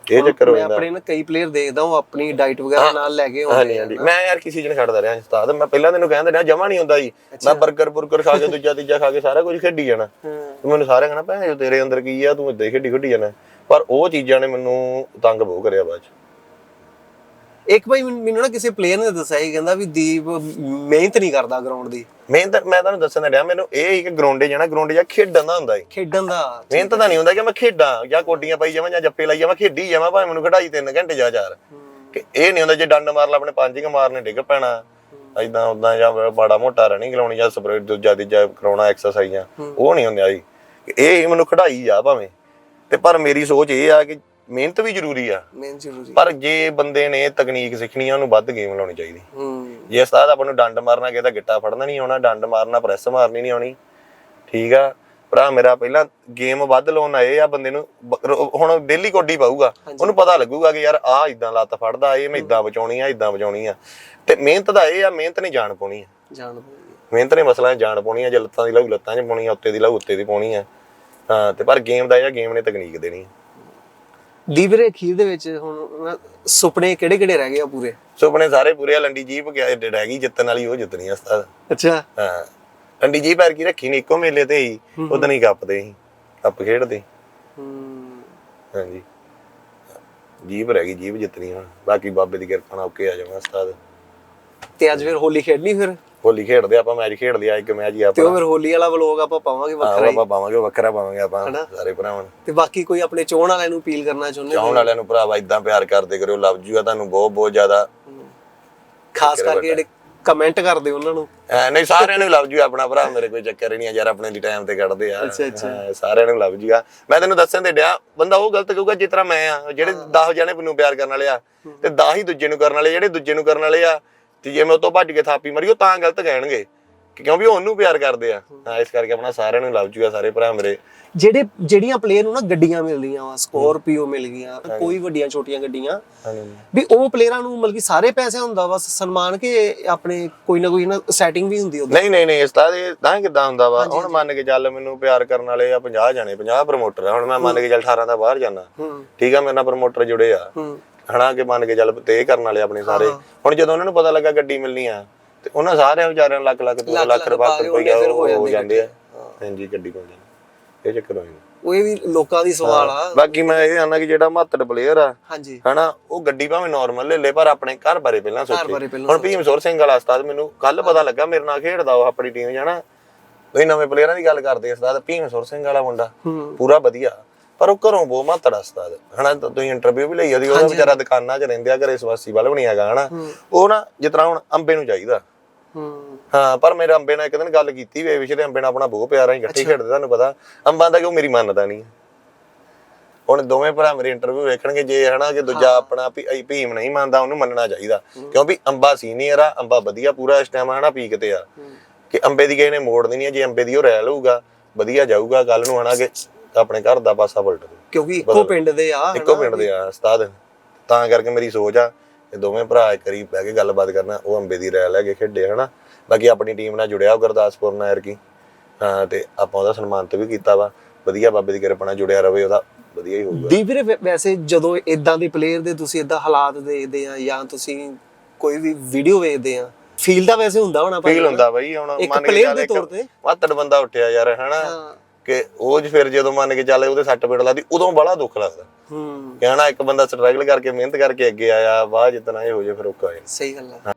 ਇਹ ਚੱਕਰ ਹੋ ਮੈਂ ਆਪਣੇ ਨਾ ਕਈ ਪਲੇਅਰ ਦੇਖਦਾ ਉਹ ਆਪਣੀ ਡਾਈਟ ਵਗੈਰਾ ਨਾਲ ਲੈ ਕੇ ਆਉਂਦੇ ਹਾਂਜੀ ਮੈਂ ਯਾਰ ਕਿਸੇ ਜਣ ਖੜਦਾ ਰਿਹਾ ਉਸਤਾਦ। ਮੈਂ ਪਹਿਲਾਂ ਤੈਨੂੰ ਕਹਿੰਦਾ ਰਿਹਾ ਜਮਾ ਨਹੀਂ ਹੁੰਦਾ ਜੀ। ਮੈਂ 버ਗਰ ਬੁਰਗਰ ਖਾ ਕੇ ਦੂਜਾ ਤੀਜਾ ਖਾ ਕੇ ਸਾਰਾ ਕੁਝ ਖੇਡੀ ਜਾਣਾ। ਹਾਂ। ਤੇ ਮੈਨੂੰ ਸਾਰੇ ਕਹਿੰਦਾ ਭੈਣ ਜੋ ਤੇਰੇ ਅੰਦਰ ਕੀ ਆ ਤੂੰ ਇਦਾਂ ਹੀ ਖੇਡੀ ਖੇਡੀ ਜਾਣਾ। ਪਰ ਉਹ ਚੀਜ਼ਾਂ ਨੇ ਮੈਨੂੰ ਤੰਗ ਬਹੁਤ ਕਰਿਆ ਬਾਅਦ ਚ। ਇੱਕ ਭਾਈ ਮੈਨੂੰ ਨਾ ਕਿਸੇ ਪਲੇਅਰ ਨੇ ਦੱਸਿਆ ਸੀ ਕਹਿੰਦਾ ਵੀ ਦੀਪ ਮਿਹਨਤ ਨਹੀਂ ਕਰਦਾ ਗਰਾਊਂਡ ਦੀ। ਮਿਹਨਤ ਮੈਂ ਤੁਹਾਨੂੰ ਦੱਸਣ ਰਿਹਾ ਮੈਨੂੰ ਇਹ ਹੀ ਕਿ ਗਰਾਊਂਡੇ ਜਾਣਾ ਗਰਾਊਂਡੇ ਜਾ ਖੇਡਣ ਦਾ ਹੁੰਦਾ ਈ ਖੇਡਣ ਦਾ ਮਿਹਨਤ ਤਾਂ ਨਹੀਂ ਹੁੰਦਾ ਕਿ ਮੈਂ ਖੇਡਾਂ ਜਾਂ ਕੋਡੀਆਂ ਪਾਈ ਜਾਵਾਂ ਜਾਂ ਜੱਫੇ ਲਾਈ ਜਾਵਾਂ ਖੇਡੀ ਜਾਵਾਂ ਭਾਵੇਂ ਮੈਨੂੰ ਖੜਾਈ 3 ਘੰਟੇ ਜਾ ਚਾਰ। ਕਿ ਇਹ ਨਹੀਂ ਹੁੰਦਾ ਜੇ ਡੰਡ ਮਾਰ ਲਾ ਆਪਣੇ ਪੰਜ ਹੀ ਮਾਰਨੇ ਡਿੱਗ ਪੈਣਾ। ਐਦਾਂ ਉਦਾਂ ਜਾਂ ਬਾੜਾ ਮੋਟਾ ਰਨਿੰਗ ਲਾਉਣੀ ਜਾਂ ਸਪਰੇਟ ਦੂਜਾ ਤੀਜਾ ਕਰਾਉਣਾ ਐਕਸਰਸਾਈਜ਼ਾਂ ਉਹ ਨਹੀਂ ਹੁੰਦੀਆਂ ਜੀ। ਇਹ ਹੀ ਮੈਨੂੰ ਖੜਾਈ ਜਾ ਭਾਵੇਂ। ਤੇ ਪਰ ਮੇਰੀ ਸੋਚ ਇਹ ਆ ਕਿ ਮਿਹਨਤ ਵੀ ਜ਼ਰੂਰੀ ਆ। ਮਿਹਨਤ ਜ਼ਰੂਰੀ ਪਰ ਜੇ ਬੰਦੇ ਨੇ ਤਕਨੀਕ ਸਿੱਖਣੀ ਆ ਉਹਨੂੰ ਵੱਧ ਗੇਮ ਲਾਉਣੀ ਚਾਹੀਦੀ। ਹੂੰ। ਜੇ ਉਸਤਾਦ ਆਪਾਂ ਨੂੰ ਡੰਡ ਮਾਰਨਾ ਕਿਸੇ ਦਾ ਗਿੱਟਾ ਫੜਨਾ ਨਹੀਂ ਆਉਣਾ ਡੰਡ ਮਾਰਨਾ ਪ੍ਰੈਸ ਮਾਰਨੀ ਨਹੀਂ ਆਉਣੀ ਠੀਕ ਆ? ਭਰਾ ਮੇਰਾ ਪਹਿਲਾਂ ਗੇਮ ਵੱਧ ਲਾਉਣ ਆਏ ਆ ਬੰਦੇ ਨੂੰ ਬ- ਰੋ- ਹੁਣ ਡੇਲੀ ਕੋਡੀ ਪਾਊਗਾ। ਉਹਨੂੰ ਪਤਾ ਲੱਗੂਗਾ ਕਿ ਯਾਰ ਆ ਇਦਾਂ ਲੱਤ ਫੜਦਾ ਇਹ ਮੈਂ ਇਦਾਂ ਬਚਾਉਣੀ ਆ ਇਦਾਂ ਬਚਾਉਣੀ ਆ। ਤੇ ਮਿਹਨਤ ਦਾ ਇਹ ਆ ਮਿਹਨਤ ਨਹੀਂ ਜਾਣ ਪਾਉਣੀ ਆ। ਜਾਣ। ਮਿਹਨਤ ਨੇ ਮਸਲਾ ਜਾਣ ਪਾਉਣੀ ਆ ਜੇ ਲੱਤਾਂ ਦੀ ਲਾਉ ਲੱਤਾਂ 'ਚ ਪਾਉਣੀ ਆ ਉੱਤੇ ਦੀ ਲਾਉ ਉੱਤੇ ਦੀ ਪਾਉਣੀ ਆ। ਹਾਂ ਤੇ ਪਰ ਗੇਮ ਦਾ ਇਹ ਆ ਗੇਮ ਨੇ ਤਕਨੀਕ ਦੇਣੀ ਆ। ਦੀਪ ਵੀਰੇ ਅਖੀਰ ਦੇ ਵਿੱਚ ਹੁਣ ਸੁਪਨੇ ਕਿਹੜੇ ਕਿਹੜੇ ਰਹਿ ਗਏ ਆ ਪੂਰੇ? ਸੁਪਨੇ ਸਾਰੇ ਪੂਰੇ ਆ ਲੰਡੀ ਜੀਪ ਗਿਆ ਰਹਿ ਗਈ ਜਿੱਤਣ ਵਾਲੀ ਉਹ ਜਿੱਤਣੀ ਆ ਉਸਤਾਦ। ਅੱਛਾ। ਹਾਂ। ਲੰਡੀ ਜੀਪ ਐਰ ਕੀ ਰੱਖੀ ਨਹੀਂ ਇੱਕੋ ਮੇਲੇ ਤੇ ਹੀ ਉਦੋਂ ਹੀ ਕੱਪ ਦੇ ਸੀ ਕੱਪ ਖੇਡਦੇ। ਹੂੰ। ਹਾਂਜੀ। ਜੀਪ ਰਹਿ ਗਈ ਜੀਪ ਜਿੱਤਣੀ ਹੁਣ ਬਾਕੀ ਬਾਬੇ ਦੀ ਕਿਰਪਾ ਨਾਲ ਓਕੇ ਆ ਜਾਵਾਂ ਉਸਤਾਦ। ਤੇ ਅੱਜ ਫਿਰ ਹੋਲੀ ਖੇਡਣੀ ਫਿਰ? ਹੋਲੀ ਖੇਡਦੇ ਆਪਾਂ ਮੈਚ ਖੇਡ ਲਿਆ ਇੱਕ ਮੈਚ ਹੀ ਤੇ ਆਪਾਂ ਉਹ ਫਿਰ ਹੋਲੀ ਵਾਲਾ ਵਲੋਗ ਆਪਾਂ ਪਾਵਾਂਗੇ ਵੱਖਰਾ ਹੀ। ਆਪਾਂ ਪਾਵਾਂਗੇ ਵੱਖਰਾ ਪਾਵਾਂਗੇ ਆਪਾਂ ਸਾਰੇ ਭਰਾਵਾਂ ਨੂੰ। ਤੇ ਬਾਕੀ ਕੋਈ ਆਪਣੇ ਚੋਣ ਵਾਲਿਆਂ ਨੂੰ ਅਪੀਲ ਕਰਨਾ ਚਾਹੁੰਦੇ ਹੋ? ਚਾਹਣ ਵਾਲਿਆਂ ਨੂੰ ਭਰਾਵਾ ਇਦਾਂ ਪਿਆਰ ਕਰਦੇ ਕਰਿਓ ਲਵ ਜੂਗਾ ਤੁਹਾਨੂੰ ਬਹੁਤ ਬਹੁਤ ਜ਼ਿਆਦਾ। ਖਾਸ ਕਰਕੇ ਜਿਹੜੇ ਕਮੈਂਟ ਕਰਦੇ ਉਹਨਾਂ ਨੂੰ। ਐ ਨਹੀਂ ਸਾਰਿਆਂ ਨੂੰ ਲਵ ਜੂ ਆਪਣਾ ਭਰਾ ਮੇਰੇ ਕੋਈ ਚੱਕਰ ਹੀ ਨਹੀਂ ਆ ਯਾਰ ਆਪਣੇ ਦੀ ਟਾਈਮ ਤੇ ਕੱਢਦੇ ਆ। ਅੱਛਾ, ਅੱਛਾ। ਹਾਂ, ਸਾਰਿਆਂ ਨੂੰ ਲਵ ਜੂਗਾ ਮੈਂ ਤੈਨੂੰ ਦੱਸਣ ਤੇ ਡਿਆ ਬੰਦਾ ਉਹ ਗਲਤ ਕਹੂਗਾ ਜਿਸ ਤਰ੍ਹਾਂ ਮੈਂ ਆ ਜਿਹੜੇ 10 ਜਣੇ ਮੈਨੂੰ ਪਿਆਰ ਕਰਨ ਵਾਲੇ ਆ ਤੇ 10 ਹੀ ਦੂਜੇ ਨੂੰ ਕਰਨ ਵਾਲੇ ਜਿਹੜੇ ਦੂਜੇ ਨੂੰ ਕਰਨ ਵਾਲੇ ਆ ਤੇ ਜੇ ਮੈਂ ਉਹ ਤੋਂ ਭੱਜ ਕੇ ਥਾਪੀ ਮਾਰੀ ਉਹ ਤਾਂ ਗਲਤ ਕਹਿਣਗੇ ਕਿ ਕਿਉਂਕਿ ਉਹ ਉਹਨੂੰ ਪਿਆਰ ਕਰਦੇ ਆ। ਹਾਂ। ਇਸ ਕਰਕੇ ਆਪਣਾ ਸਾਰਿਆਂ ਨੂੰ ਲਵ ਜੂਗਾ ਸਾਰੇ ਭਰਾ ਮੇਰੇ। ਜਿਹੜੇ ਜਿਹੜੀਆਂ ਪਲੇਅਰ ਨੂੰ ਨਾ ਗੱਡੀਆਂ ਮਿਲਦੀਆਂ ਵਾ ਸਕੋਰਪੀਓ ਮਿਲ ਗਈਆਂ ਕੋਈ ਵੱਡੀਆਂ ਛੋਟੀਆਂ ਗੱਡੀਆਂ ਵੀ ਉਹ ਪਲੇਅਰਾਂ ਨੂੰ ਮਤਲਬ ਕਿ ਸਾਰੇ ਪੈਸੇ ਹੁੰਦਾ ਵਾ ਸਨਮਾਨ ਕੇ ਆਪਣੇ ਕੋਈ ਨਾ ਕੋਈ ਨਾ ਸੈਟਿੰਗ ਵੀ ਹੁੰਦੀ ਉਹਦੀ ਨਹੀਂ ਨਹੀਂ ਨਹੀਂ ਉਸਤਾਦ ਇਹ ਤਾਂ ਕਿਦਾਂ ਹੁੰਦਾ ਵਾ। ਹੁਣ ਮੰਨ ਕੇ ਚੱਲ ਮੈਨੂੰ ਪਿਆਰ ਕਰਨ ਵਾਲੇ ਆ 50 ਜਾਣੇ 50 ਪ੍ਰਮੋਟਰ ਆ। ਹੁਣ ਮੈਂ ਮੰਨ ਕੇ ਚੱਲ 18 ਦਾ ਬਾਹਰ ਜਾਣਾ। ਠੀਕ ਆ ਮੇਰੇ ਨਾਲ ਪ੍ਰਮੋਟਰ ਜੁੜੇ ਆ। ਹਨਾ ਕਿ ਮੰਨ ਕੇ ਚੱਲ ਤੇ ਕਰਨ ਵਾਲੇ ਆਪਣੇ ਸਾਰੇ। ਹੁਣ ਜਦੋਂ ਉਹਨਾਂ ਨੂੰ ਪਤਾ ਲੱਗਾ ਗੱਡੀ ਮਿਲਣੀ ਆ ਤੇ ਉਹਨਾਂ ਸਾਰਿਆਂ ਵਿਚਾਰਿਆਂ ਨੂੰ ਲੱਖ ਲੱਖ ਦੋ ਲੱਖ ਲੱਖ ਪਾ ਰੁਪਏ ਰੁਪਈਆ ਹੋ ਹੋ ਜਾਂਦੇ ਆ। ਹਾਂਜੀ ਗੱਡੀ ਕੋਲ ਜਾਂਦੇ ਇਹ ਚੱਕਰ ਹੋਇਆ। ਉਹ ਇਹ ਵੀ ਲੋਕਾਂ ਦੀ ਸਵਾਲ ਆ। ਬਾਕੀ ਮੈਂ ਇਹ ਆਨਾ ਕਿ ਜਿਹੜਾ ਮਹੱਤੜ ਪਲੇਅਰ ਆ ਹਾਂਜੀ। ਹਨਾ ਉਹ ਗੱਡੀ ਭਾਵੇਂ ਨਾਰਮਲ ਲੈ ਲੇ ਪਰ ਆਪਣੇ ਘਰ ਬਾਰੇ ਪਹਿਲਾਂ ਸੋਚੇ। ਹੁਣ ਭੀਮ ਸੋਰ ਸਿੰਘ ਵਾਲਾ ਉਸਤਾਦ ਮੈਨੂੰ ਕੱਲ ਪਤਾ ਲੱਗਾ ਮੇਰੇ ਨਾਲ ਖੇਡਦਾ ਉਹ ਆਪਣੀ ਟੀਮ ਜਾਣਾ ਤੁਸੀਂ ਨਵੇਂ ਪਲੇਅਰਾਂ ਦੀ ਗੱਲ ਕਰਦੇ ਉਸਤਾਦ ਭੀਮ ਸੋਰ ਸਿੰਘ ਵਾਲਾ ਮੁੰਡਾ। ਹੂੰ। ਪੂਰਾ ਵਧੀਆ। ਪਰ ਉਹ ਘਰੋਂ ਬਹੁਤ ਮਾਤੜਾ ਉਸਤਾਦ ਹਨਾ ਤਾਂ ਤੁਸੀਂ ਇੰਟਰਵਿਊ ਵੀ ਲਈ ਉਹਦੀ ਉਹਦਾ ਵਿਚਾਰਾ ਦੁਕਾਨਾਂ 'ਚ ਰਹਿੰਦੇ ਆ ਘਰੇ ਸਵਾਸੀ ਵਾਲ ਵੀ ਨਹੀਂ ਹੈਗਾ ਹਨਾ। ਉਹ ਨਾ ਜਿਸ ਤਰ੍ਹਾਂ ਹੁਣ ਅੰਬੇ ਨੂੰ ਚਾਹੀਦਾ। ਹੂੰ। ਹਾਂ ਪਰ ਮੇਰੇ ਅੰਬੇ ਨਾਲ ਇੱਕ ਦਿਨ ਗੱਲ ਕੀਤੀ ਵੇ ਵਿਸ਼ੇ ਤੇ ਅੰਬੇ ਨਾਲ ਆਪਣਾ ਬਹੁਤ ਪਿਆਰ ਆ ਇਕੱਠੇ ਖੇਡਦੇ ਤੁਹਾਨੂੰ ਪਤਾ। ਅੰਬਾਂ ਦਾ ਕਿ ਉਹ ਮੇਰੀ ਮੰਨਦਾ ਨਹੀਂ। ਹੁਣ ਦੋਵੇਂ ਭਰਾ ਮੇਰੇ ਇੰਟਰਵਿਊ ਵੇਖਣਗੇ ਜੇ ਹਨਾ ਕਿ ਦੂਜਾ ਆਪਣਾ ਅਈ ਭੀਮ ਨਹੀਂ ਮੰਨਦਾ ਉਹਨੂੰ ਮੰਨਣਾ ਚਾਹੀਦਾ। ਕਿਉਂਕਿ ਅੰਬਾ ਸੀਨੀਅਰ ਆ ਅੰਬਾ ਵਧੀਆ ਪੂਰਾ ਇਸ ਟਾਈਮ ਹਨਾ ਪੀਕ ਤੇ ਆ। ਕਿ ਅੰਬੇ ਦੀ ਕਿਸੇ ਨੇ ਮੋੜਨੀ ਨਹੀਂ ਆ ਜੇ ਅੰਬੇ ਦੀ ਉਹ ਰਹਿ ਲਊਗਾ ਵਧੀਆ ਜਾਊਗਾ ਕੱਲ ਨੂੰ ਹਨਾ ਕਿ ਆਪਣੇ ਘਰ ਦਾ ਪਾਸਾ ਪਲਟ ਕਿਉਂਕਿ ਇੱਕੋ ਪਿੰਡ ਦੇ ਆ ਇੱਕੋ ਪਿੰਡ ਦੇ ਆ ਉਸਤਾਦ। ਤਾਂ ਕਰਕੇ ਮੇਰੀ ਸੋਚ ਆ ਇਹ ਦੋਵੇਂ ਭਰਾ ਇੱਕ ਵਾਰੀ ਬਹਿ ਕੇ ਗੱਲਬਾਤ ਕਰਨਾ ਉਹ ਅੰਬੇ ਦੀ ਰਾਇ ਲੈ ਕੇ ਖੇਡੇ ਹਨਾ? ਬਾਕੀ ਆਪਣੀ ਟੀਮ ਨਾਲ ਜੁੜਿਆ ਉਹ ਗੁਰਦਾਸਪੁਰ ਨਾਲ ਯਾਰ ਕੀ ਹਾਂ ਤੇ ਆਪਾਂ ਉਹਦਾ ਸਨਮਾਨਿਤ ਵੀ ਕੀਤਾ ਵਾ। ਵਧੀਆ ਬਾਬੇ ਦੀ ਕਿਰਪਾ ਨਾਲ ਜੁੜਿਆ ਰਵੇ ਉਹਦਾ ਵਧੀਆ ਹੀ ਹੋਊਗਾ। ਦੀ ਵੀਰੇ ਵੈਸੇ ਜਦੋਂ ਇਦਾਂ ਦੇ ਪਲੇਅਰ ਦੇ ਤੁਸੀਂ ਇਦਾਂ ਹਾਲਾਤ ਦੇਖਦੇ ਆ ਜਾਂ ਤੁਸੀਂ ਕੋਈ ਵੀ ਵੀਡੀਓ ਵੇਖਦੇ ਆ ਫੀਲ ਦਾ ਵੈਸੇ ਹੁੰਦਾ ਹੋਣਾ ਭਾਈ ਫੀਲ ਹੁੰਦਾ ਬਈ ਹੁਣ ਇੱਕ ਮੰਨ ਕੇ player ਚੱਲ ਦੇ ਇੱਕ ਤੌਰ ਤੇ। ਮਾਤੜ ਬੰਦਾ ਉੱਠਿਆ ਯਾਰ ਹਨਾ? ਕਿ ਉਹ ਜ ਫਿਰ ਜਦੋਂ ਮੰਨ ਕੇ ਚੱਲੇ ਉਹਦੇ ਸੱਟ ਪੇੜ ਲੱਗਦੀ ਉਦੋਂ ਬੜਾ ਦੁੱਖ ਲੱਗਦਾ। ਹੂੰ। ਕਹਿਣਾ ਇੱਕ ਬੰਦਾ ਸਟਰਗਲ ਕਰਕੇ ਮਿਹਨਤ ਕਰਕੇ ਅੱਗੇ ਆਇਆ ਬਾਅਦ ਜਿੱਤਨਾ ਇਹ ਹੋ ਜੇ ਫਿਰ ਔਖਾ ਹੋ ਸਹੀ ਗੱਲ ਆ।